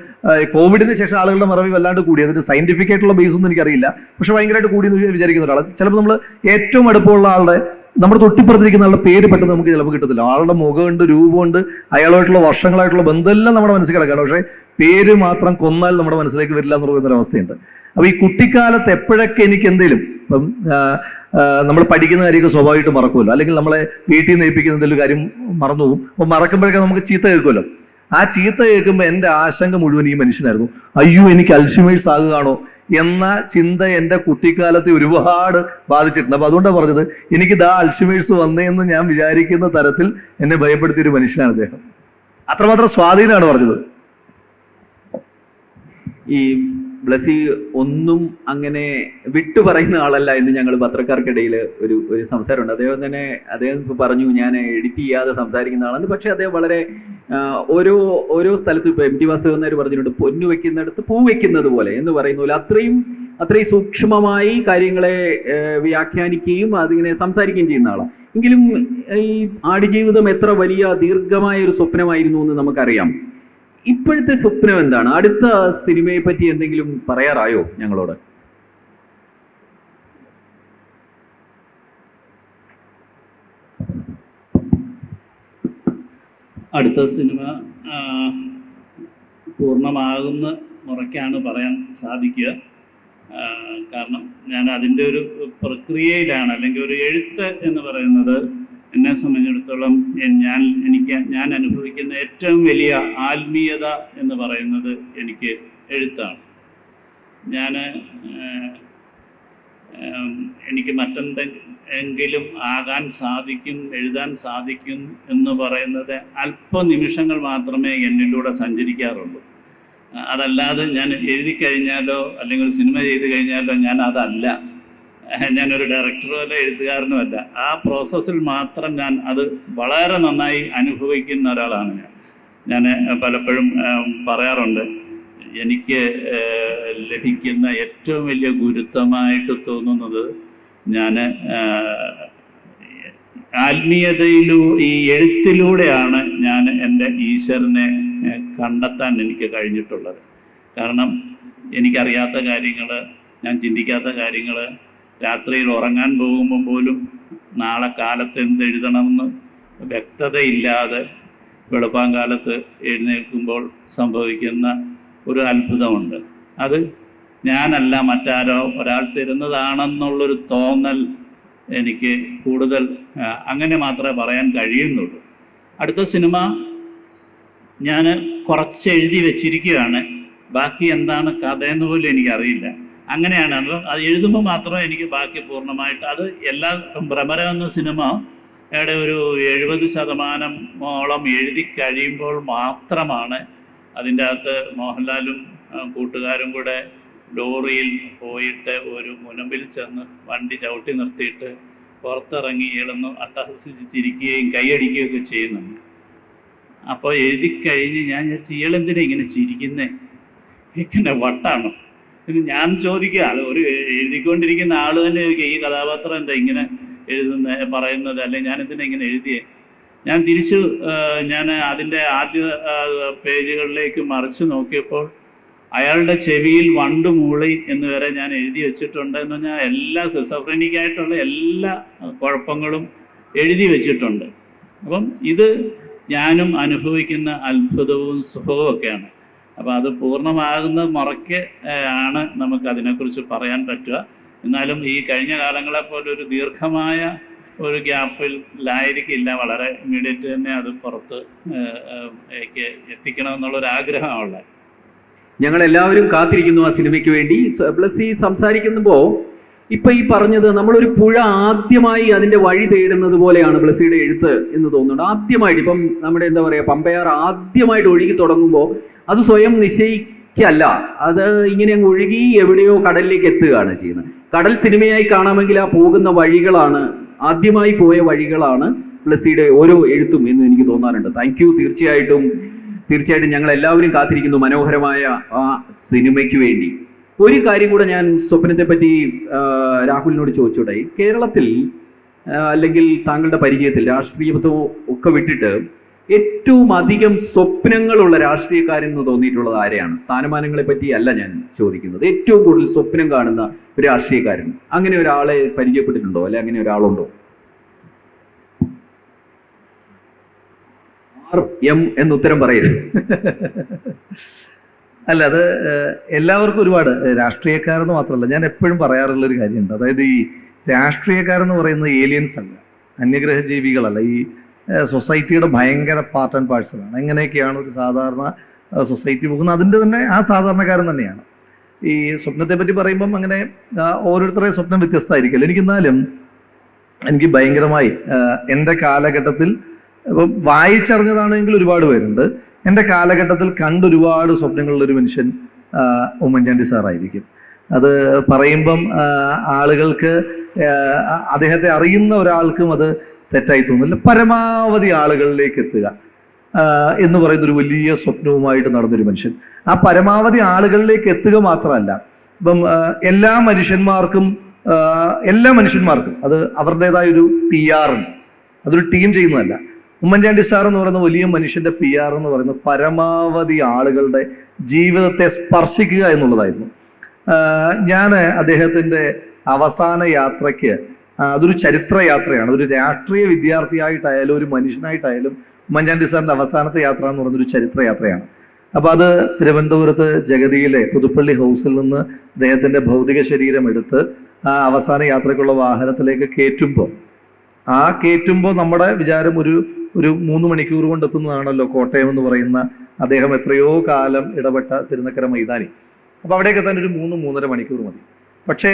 കോവിഡിന് ശേഷം ആളുകളുടെ മറവി വല്ലാണ്ട് കൂടി. അതിന്റെ സയന്റിഫിക് ആയിട്ടുള്ള ബേസ് ഒന്നും എനിക്കറിയില്ല. പക്ഷെ ഭയങ്കരമായിട്ട് കൂടി എന്ന് വിചാരിക്കുന്ന ഒരാൾ ചിലപ്പോൾ നമ്മൾ ഏറ്റവും അടുപ്പമുള്ള ആളുടെ നമ്മൾ തൊട്ടിപ്പുറത്തിരിക്കുന്ന ആളുടെ പേര് പെട്ടെന്ന് നമുക്ക് ചിലപ്പോൾ കിട്ടത്തില്ല. ആളുടെ മുഖമുണ്ട് രൂപമുണ്ട് അയാളുമായിട്ടുള്ള വർഷങ്ങളായിട്ടുള്ള ബന്ധമെല്ലാം നമ്മുടെ മനസ്സിൽ കിടക്കുകയാണ് പക്ഷേ പേര് മാത്രം കൊന്നാൽ നമ്മുടെ മനസ്സിലേക്ക് വരില്ല എന്ന് പറയുന്ന ഒരു അവസ്ഥയുണ്ട്. അപ്പൊ ഈ കുട്ടിക്കാലത്ത് എപ്പോഴൊക്കെ എനിക്ക് എന്തെങ്കിലും ഇപ്പം നമ്മൾ പഠിക്കുന്ന കാര്യമൊക്കെ സ്വാഭാവികമായിട്ട് മറക്കുമല്ലോ. അല്ലെങ്കിൽ നമ്മളെ വീട്ടിൽ നിന്ന് ഏൽപ്പിക്കുന്ന എന്തെങ്കിലും കാര്യം മറന്നു പോകും. അപ്പൊ മറക്കുമ്പോഴൊക്കെ നമുക്ക് ചീത്ത കേൾക്കുമല്ലോ. ആ ചീത്ത കേൾക്കുമ്പോൾ എന്റെ ആശങ്ക മുഴുവൻ ഈ മനുഷ്യനായിരുന്നു. അയ്യോ എനിക്ക് അൽഷിമേഴ്സ് ആകുകയാണോ എന്ന ചിന്ത എന്റെ കുട്ടിക്കാലത്തെ ഒരുപാട് ബാധിച്ചിട്ടുണ്ട്. അപ്പൊ അതുകൊണ്ടാണ് പറഞ്ഞത് എനിക്ക് ദാ അൽഷിമേഴ്സ് വന്നേ എന്ന് ഞാൻ വിചാരിക്കുന്ന തരത്തിൽ എന്നെ ഭയപ്പെടുത്തിയ ഒരു മനുഷ്യനാണ് അദ്ദേഹം. അത്രമാത്രം സ്വാധീനമാണ് പറഞ്ഞത്. ഈ ബ്ലസി ഒന്നും അങ്ങനെ വിട്ടു പറയുന്ന ആളല്ല എന്ന് ഞങ്ങൾ പത്രക്കാർക്കിടയിൽ ഒരു ഒരു സംസാരമുണ്ട്. അദ്ദേഹം തന്നെ അദ്ദേഹം പറഞ്ഞു ഞാൻ എഡിറ്റ് ചെയ്യാതെ സംസാരിക്കുന്ന ആളാണ്. പക്ഷെ അദ്ദേഹം വളരെ ഓരോ ഓരോ സ്ഥലത്തും ഇപ്പൊ എം ടി വാസുദേവൻ പറഞ്ഞിട്ടുണ്ട് പൊന്നു വെക്കുന്നിടത്ത് പൂ വെക്കുന്നത് പോലെ എന്ന് പറയുന്ന പോലെ. അത്രയും അത്രയും സൂക്ഷ്മമായി കാര്യങ്ങളെ വ്യാഖ്യാനിക്കുകയും അതിങ്ങനെ സംസാരിക്കുകയും ചെയ്യുന്ന ആളാണ് എങ്കിലും ഈ ആടുജീവിതം എത്ര വലിയ ദീർഘമായ ഒരു സ്വപ്നമായിരുന്നു എന്ന് നമുക്കറിയാം. ഇപ്പോഴത്തെ സ്വപ്നം എന്താണ്? അടുത്ത സിനിമയെ പറ്റി എന്തെങ്കിലും പറയാറായോ ഞങ്ങളോട്? അടുത്ത സിനിമ പൂർണമാകുന്ന മുറയ്ക്കാണ് പറയാൻ സാധിക്കുക. കാരണം ഞാൻ അതിന്റെ ഒരു പ്രക്രിയയിലാണ് അല്ലെങ്കിൽ ഒരു എഴുത്ത് എന്ന് പറയുന്നത് എന്നെ സംബന്ധിച്ചിടത്തോളം ഞാൻ എനിക്ക് ഞാൻ അനുഭവിക്കുന്ന ഏറ്റവും വലിയ ആത്മീയത എന്ന് പറയുന്നത് എനിക്ക് എഴുത്താണ്. ഞാൻ എനിക്ക് മറ്റെന്തെങ്കിലും ആകാൻ സാധിക്കും എഴുതാൻ സാധിക്കും എന്ന് പറയുന്നത് അല്പനിമിഷങ്ങൾ മാത്രമേ എന്നിലൂടെ സഞ്ചരിക്കാറുള്ളൂ. അതല്ലാതെ ഞാൻ എഴുതി കഴിഞ്ഞാലോ അല്ലെങ്കിൽ സിനിമ ചെയ്ത് കഴിഞ്ഞാലോ ഞാൻ അതല്ല. ഞാനൊരു ഡയറക്ടറോ അല്ല എഴുത്തുകാരനോ അല്ല ആ പ്രോസസ്സിൽ മാത്രം ഞാൻ അത് വളരെ നന്നായി അനുഭവിക്കുന്ന ഒരാളാണ് ഞാൻ. ഞാൻ പലപ്പോഴും പറയാറുണ്ട് എനിക്ക് ലഭിക്കുന്ന ഏറ്റവും വലിയ ഗുരുത്വമായിട്ട് തോന്നുന്നത് ഞാൻ ആത്മീയതയിലൂ ഈ എഴുത്തിലൂടെയാണ് ഞാൻ എന്റെ ഈശ്വരനെ കണ്ടെത്താൻ എനിക്ക് കഴിഞ്ഞിട്ടുള്ളത്. കാരണം എനിക്കറിയാത്ത കാര്യങ്ങൾ ഞാൻ ചിന്തിക്കാത്ത കാര്യങ്ങൾ രാത്രിയിൽ ഉറങ്ങാൻ പോകുമ്പോൾ പോലും നാളെ കാലത്ത് എന്ത് എഴുതണമെന്ന് വ്യക്തതയില്ലാതെ വെളുപ്പാങ്കാലത്ത് എഴുന്നേൽക്കുമ്പോൾ സംഭവിക്കുന്ന ഒരു അത്ഭുതമുണ്ട്. അത് ഞാനല്ല മറ്റാരോ ഒരാൾ തരുന്നതാണെന്നുള്ളൊരു തോന്നൽ എനിക്ക് കൂടുതൽ അങ്ങനെ മാത്രമേ പറയാൻ കഴിയുന്നുള്ളൂ. അടുത്ത സിനിമ ഞാൻ കുറച്ച് എഴുതി വെച്ചിരിക്കുകയാണ്. ബാക്കി എന്താണ് കഥയെന്ന് പോലും എനിക്കറിയില്ല. അങ്ങനെയാണ്. അത് എഴുതുമ്പോൾ മാത്രമേ എനിക്ക് ബാക്കി പൂർണമായിട്ട് അത് എല്ലാ ഭ്രമരം എന്ന സിനിമ യുടെ ഒരു എഴുപത് ശതമാനമോളം എഴുതി കഴിയുമ്പോൾ മാത്രമാണ് അതിന്റെ അകത്ത് മോഹൻലാലും കൂട്ടുകാരും കൂടെ ലോറിയിൽ പോയിട്ട് ഒരു മുനമ്പിൽ ചെന്ന് വണ്ടി ചവിട്ടി നിർത്തിയിട്ട് പുറത്തിറങ്ങി ഇളന്ന് അട്ടഹസിച്ച് ചിരിക്കുകയും കൈയടിക്കുകയൊക്കെ ചെയ്യുന്നുണ്ട്. അപ്പോൾ എഴുതി കഴിഞ്ഞ് ഞാൻ ഇയാളെന്തിനാ ഇങ്ങനെ ചിരിക്കുന്നേ? ഇങ്ങനെ വട്ടാണോ. ഞാൻ ചോദിക്കുക. അത് ഒരു എഴുതിക്കൊണ്ടിരിക്കുന്ന ആൾ തന്നെ ചോദിക്കുക ഈ കഥാപാത്രം എന്താ ഇങ്ങനെ എഴുതുന്ന പറയുന്നത്? അല്ലെങ്കിൽ ഞാൻ എന്തിനാ ഇങ്ങനെ എഴുതിയേ? ഞാൻ തിരിച്ചു ഞാൻ അതിന്റെ ആദ്യ പേജുകളിലേക്ക് മറിച്ച് നോക്കിയപ്പോൾ അയാളുടെ ചെവിയിൽ വണ്ട് മൂളി എന്ന് വരെ ഞാൻ എഴുതി വെച്ചിട്ടുണ്ട് എന്ന് പറഞ്ഞാൽ എല്ലാ സിസഫ്രനിക്കായിട്ടുള്ള എല്ലാ കുഴപ്പങ്ങളും എഴുതി വെച്ചിട്ടുണ്ട്. അപ്പം ഇത് ഞാനും അനുഭവിക്കുന്ന അത്ഭുതവും സുഖവും ഒക്കെയാണ് അപ്പോൾ അത് പൂർണമാകുന്ന മുറയ്ക്ക് ആണ് നമുക്ക് അതിനെക്കുറിച്ച് പറയാൻ പറ്റുക. എന്നാലും ഈ കഴിഞ്ഞ കാലങ്ങളെ പോലെ ഒരു ദീർഘമായ ഒരു ഗ്യാപ്പിലായിരിക്കില്ല വളരെ ഇമ്മീഡിയറ്റ് തന്നെ അത് പുറത്ത് എത്തിക്കണം എന്നുള്ളൊരു ആഗ്രഹമാണുള്ളത് ഞങ്ങൾ എല്ലാവരും കാത്തിരിക്കുന്നു ആ സിനിമയ്ക്ക് വേണ്ടി. പ്ലസ് ഈ സംസാരിക്കുമ്പോൾ ഇപ്പൊ ഈ പറഞ്ഞത് നമ്മളൊരു പുഴ ആദ്യമായി അതിന്റെ വഴി തേടുന്നത് പോലെയാണ് ബ്ലസ്സിയുടെ എഴുത്ത് എന്ന് തോന്നുന്നുണ്ട്. ആദ്യമായിട്ട് ഇപ്പം നമ്മുടെ എന്താ പറയാ പമ്പയാർ ആദ്യമായിട്ട് ഒഴുകി തുടങ്ങുമ്പോൾ അത് സ്വയം നിശ്ചയിക്കല്ല. അത് ഇങ്ങനെ അങ്ങ് ഒഴുകി എവിടെയോ കടലിലേക്ക് എത്തുകയാണ് ചെയ്യുന്നത്. കടൽ സിനിമയായി കാണാമെങ്കിൽ ആ പോകുന്ന വഴികളാണ് ആദ്യമായി പോയ വഴികളാണ് ബ്ലസ്സിയുടെ ഓരോ എഴുത്തും എന്ന് എനിക്ക് തോന്നാറുണ്ട്. താങ്ക് യു തീർച്ചയായിട്ടും തീർച്ചയായിട്ടും ഞങ്ങൾ എല്ലാവരും കാത്തിരിക്കുന്നു മനോഹരമായ ആ സിനിമയ്ക്ക് വേണ്ടി. ഒരു കാര്യം കൂടെ ഞാൻ സ്വപ്നത്തെ പറ്റി രാഹുലിനോട് ചോദിച്ചോട്ടെ. കേരളത്തിൽ അല്ലെങ്കിൽ താങ്കളുടെ പരിചയത്തിൽ രാഷ്ട്രീയത്വം ഒക്കെ വിട്ടിട്ട് ഏറ്റവും അധികം സ്വപ്നങ്ങളുള്ള രാഷ്ട്രീയക്കാരൻ എന്ന് തോന്നിയിട്ടുള്ളത് ആരെയാണ്? സ്ഥാനമാനങ്ങളെ പറ്റി അല്ല ഞാൻ ചോദിക്കുന്നത്. ഏറ്റവും കൂടുതൽ സ്വപ്നം കാണുന്ന ഒരു രാഷ്ട്രീയക്കാരൻ. അങ്ങനെ ഒരാളെ പരിചയപ്പെട്ടിട്ടുണ്ടോ? അല്ലെ അങ്ങനെ ഒരാളുണ്ടോ? ആർ എം എന്ന് ഉത്തരം പറയരുത്. അല്ല അത് എല്ലാവർക്കും ഒരുപാട് രാഷ്ട്രീയക്കാരെന്ന് മാത്രമല്ല ഞാൻ എപ്പോഴും പറയാറുള്ള ഒരു കാര്യമുണ്ട്. അതായത് ഈ രാഷ്ട്രീയക്കാരെന്ന് പറയുന്നത് ഏലിയൻസ് അല്ല അന്യഗ്രഹ ജീവികളല്ല ഈ സൊസൈറ്റിയുടെ ഭയങ്കര പാർട്ട് ആൻഡ് പാഴ്സലാണ് എങ്ങനെയൊക്കെയാണ് ഒരു സാധാരണ സൊസൈറ്റി പോകുന്നത്? അതിന്റെ തന്നെ ആ സാധാരണക്കാരൻ തന്നെയാണ്. ഈ സ്വപ്നത്തെ പറ്റി പറയുമ്പം അങ്ങനെ ഓരോരുത്തരുടെയും സ്വപ്നം വ്യത്യസ്തമായിരിക്കില്ല എനിക്കെന്നാലും എനിക്ക് ഭയങ്കരമായി എന്റെ കാലഘട്ടത്തിൽ ഇപ്പം വായിച്ചറിഞ്ഞതാണെങ്കിൽ ഒരുപാട് പേരുണ്ട്. എന്റെ കാലഘട്ടത്തിൽ കണ്ടൊരുപാട് സ്വപ്നങ്ങളുള്ള ഒരു മനുഷ്യൻ ഉമ്മൻചാണ്ടി സാറായിരിക്കും. അത് പറയുമ്പം ആളുകൾക്ക് അദ്ദേഹത്തെ അറിയുന്ന ഒരാൾക്കും അത് തെറ്റായി തോന്നില്ല പരമാവധി ആളുകളിലേക്ക് എത്തുക എന്ന് പറയുന്ന ഒരു വലിയ സ്വപ്നവുമായിട്ട് നടന്നൊരു മനുഷ്യൻ. ആ പരമാവധി ആളുകളിലേക്ക് എത്തുക മാത്രമല്ല ഇപ്പം എല്ലാ മനുഷ്യന്മാർക്കും എല്ലാ മനുഷ്യന്മാർക്കും അത് അവരുടേതായ ഒരു പി ആർ ഉണ്ട്. അതൊരു ടീം ചെയ്യുന്നതല്ല. ഉമ്മൻചാണ്ടി സാർ എന്ന് പറയുന്ന വലിയ മനുഷ്യന്റെ പി ആർ എന്ന് പറയുന്നത് പരമാവധി ആളുകളുടെ ജീവിതത്തെ സ്പർശിക്കുക എന്നുള്ളതായിരുന്നു. ഞാൻ അദ്ദേഹത്തിന്റെ അവസാന യാത്രയ്ക്ക് അതൊരു ചരിത്ര യാത്രയാണ്. ഒരു രാഷ്ട്രീയ വിദ്യാർത്ഥിയായിട്ടായാലും ഒരു മനുഷ്യനായിട്ടായാലും ഉമ്മൻചാണ്ടി സാറിന്റെ അവസാനത്തെ യാത്ര എന്ന് പറയുന്ന ഒരു ചരിത്ര യാത്രയാണ്. അപ്പൊ അത് തിരുവനന്തപുരത്ത് ജഗതിയിലെ പുതുപ്പള്ളി ഹൗസിൽ നിന്ന് അദ്ദേഹത്തിന്റെ ഭൗതിക ശരീരം എടുത്ത് ആ അവസാന യാത്രയ്ക്കുള്ള വാഹനത്തിലേക്ക് കയറ്റുമ്പോൾ ആ കയറ്റുമ്പോൾ നമ്മുടെ വിചാരം ഒരു ഒരു മൂന്ന് മണിക്കൂർ കൊണ്ടെത്തുന്നതാണല്ലോ കോട്ടയം എന്ന് പറയുന്ന അദ്ദേഹം എത്രയോ കാലം ഇടപെട്ട തിരുനക്കര മൈതാനി. അപ്പോൾ അവിടേക്ക് എത്താൻ ഒരു മൂന്ന് മൂന്നര മണിക്കൂർ മതി. പക്ഷേ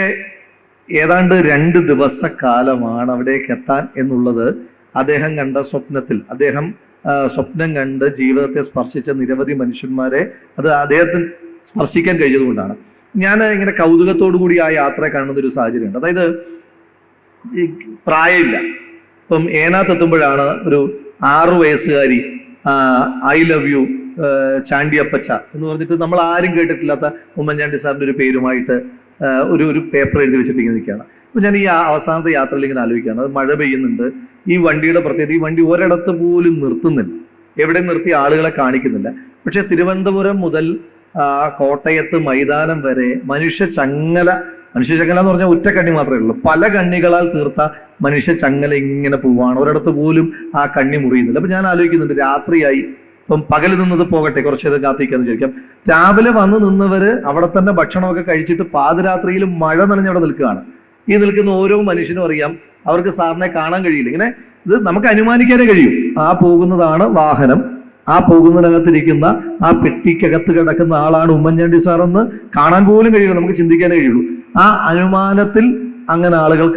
ഏതാണ്ട് രണ്ട് ദിവസക്കാലമാണ് അവിടേക്ക് എത്താൻ എന്നുള്ളത് അദ്ദേഹം കണ്ട സ്വപ്നത്തിൽ. അദ്ദേഹം സ്വപ്നം കണ്ട് ജീവിതത്തെ സ്പർശിച്ച നിരവധി മനുഷ്യന്മാരെ അത് അദ്ദേഹത്തിന് സ്പർശിക്കാൻ കഴിഞ്ഞതുകൊണ്ടാണ്. ഞാൻ ഇങ്ങനെ കൗതുകത്തോടു കൂടി ആ യാത്ര കാണുന്ന ഒരു സാഹചര്യമുണ്ട്. അതായത് പ്രായമില്ല. ഇപ്പം ഏനാത്തെത്തുമ്പോഴാണ് ഒരു ആറു വയസ്സുകാരി ഐ ലവ് യു ചാണ്ടിയപ്പച്ച എന്ന് പറഞ്ഞിട്ട് നമ്മൾ ആരും കേട്ടിട്ടില്ലാത്ത ഉമ്മൻചാണ്ടി സാറിന്റെ ഒരു പേരുമായിട്ട് ഒരു ഒരു പേപ്പർ എഴുതി വെച്ചിട്ട് ഇങ്ങനെ നിൽക്കുകയാണ്. അപ്പൊ ഞാൻ ഈ അവസാനത്തെ യാത്രയിൽ ഇങ്ങനെ ആലോചിക്കുകയാണ്. അത് മഴ പെയ്യുന്നുണ്ട്. ഈ വണ്ടിയുടെ പ്രത്യേകത ഈ വണ്ടി ഒരിടത്ത് പോലും നിർത്തുന്നില്ല. എവിടെ നിർത്തി ആളുകളെ കാണിക്കുന്നില്ല. പക്ഷെ തിരുവനന്തപുരം മുതൽ കോട്ടയത്ത് മൈതാനം വരെ മനുഷ്യ ചങ്ങല മനുഷ്യ ചങ്ങല എന്ന് പറഞ്ഞാൽ ഒറ്റ കണ്ണി മാത്രമേ ഉള്ളൂ. പല കണ്ണികളാൽ തീർത്ത മനുഷ്യ ചങ്ങല ഇങ്ങനെ പോവാണ്. ഒരിടത്ത് പോലും ആ കണ്ണി മുറിയുന്നില്ല. അപ്പൊ ഞാൻ ആലോചിക്കുന്നുണ്ട് രാത്രിയായി. ഇപ്പം പകൽ നിന്നത് പോകട്ടെ കുറച്ച് നേരം കാത്തിക്കാന്ന് ചോദിക്കാം രാവിലെ വന്ന് നിന്നവര് അവിടെ തന്നെ ഭക്ഷണമൊക്കെ കഴിച്ചിട്ട് പാതിരാത്രിയിൽ മഴ നനഞ്ഞ് അവിടെ നിൽക്കുകയാണ്. ഈ നിൽക്കുന്ന ഓരോ മനുഷ്യനും അറിയാം അവർക്ക് സാറിനെ കാണാൻ കഴിയില്ല. ഇങ്ങനെ ഇത് നമുക്ക് അനുമാനിക്കാനേ കഴിയും. ആ പോകുന്നതാണ് വാഹനം. ആ പോകുന്നതിനകത്തിരിക്കുന്ന ആ പെട്ടിക്കകത്ത് കിടക്കുന്ന ആളാണ് ഉമ്മൻചാണ്ടി സാറെന്ന് കാണാൻ പോലും കഴിയില്ല. നമുക്ക് ചിന്തിക്കാനേ കഴിയുള്ളൂ. ആ അനുമാനത്തിൽ അങ്ങനെ ആളുകൾ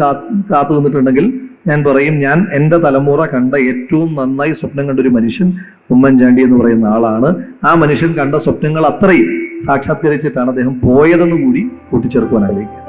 കാത്ത് നിന്നിട്ടുണ്ടെങ്കിൽ ഞാൻ പറയും ഞാൻ എന്റെ തലമുറ കണ്ട ഏറ്റവും നന്നായി സ്വപ്നം കണ്ടൊരു മനുഷ്യൻ ഉമ്മൻചാണ്ടി എന്ന് പറയുന്ന ആളാണ്. ആ മനുഷ്യൻ കണ്ട സ്വപ്നങ്ങൾ അത്രയും സാക്ഷാത്കരിച്ചിട്ടാണ് അദ്ദേഹം പോയതെന്ന് കൂടി കൂട്ടിച്ചേർക്കുവാൻ ആഗ്രഹിക്കുക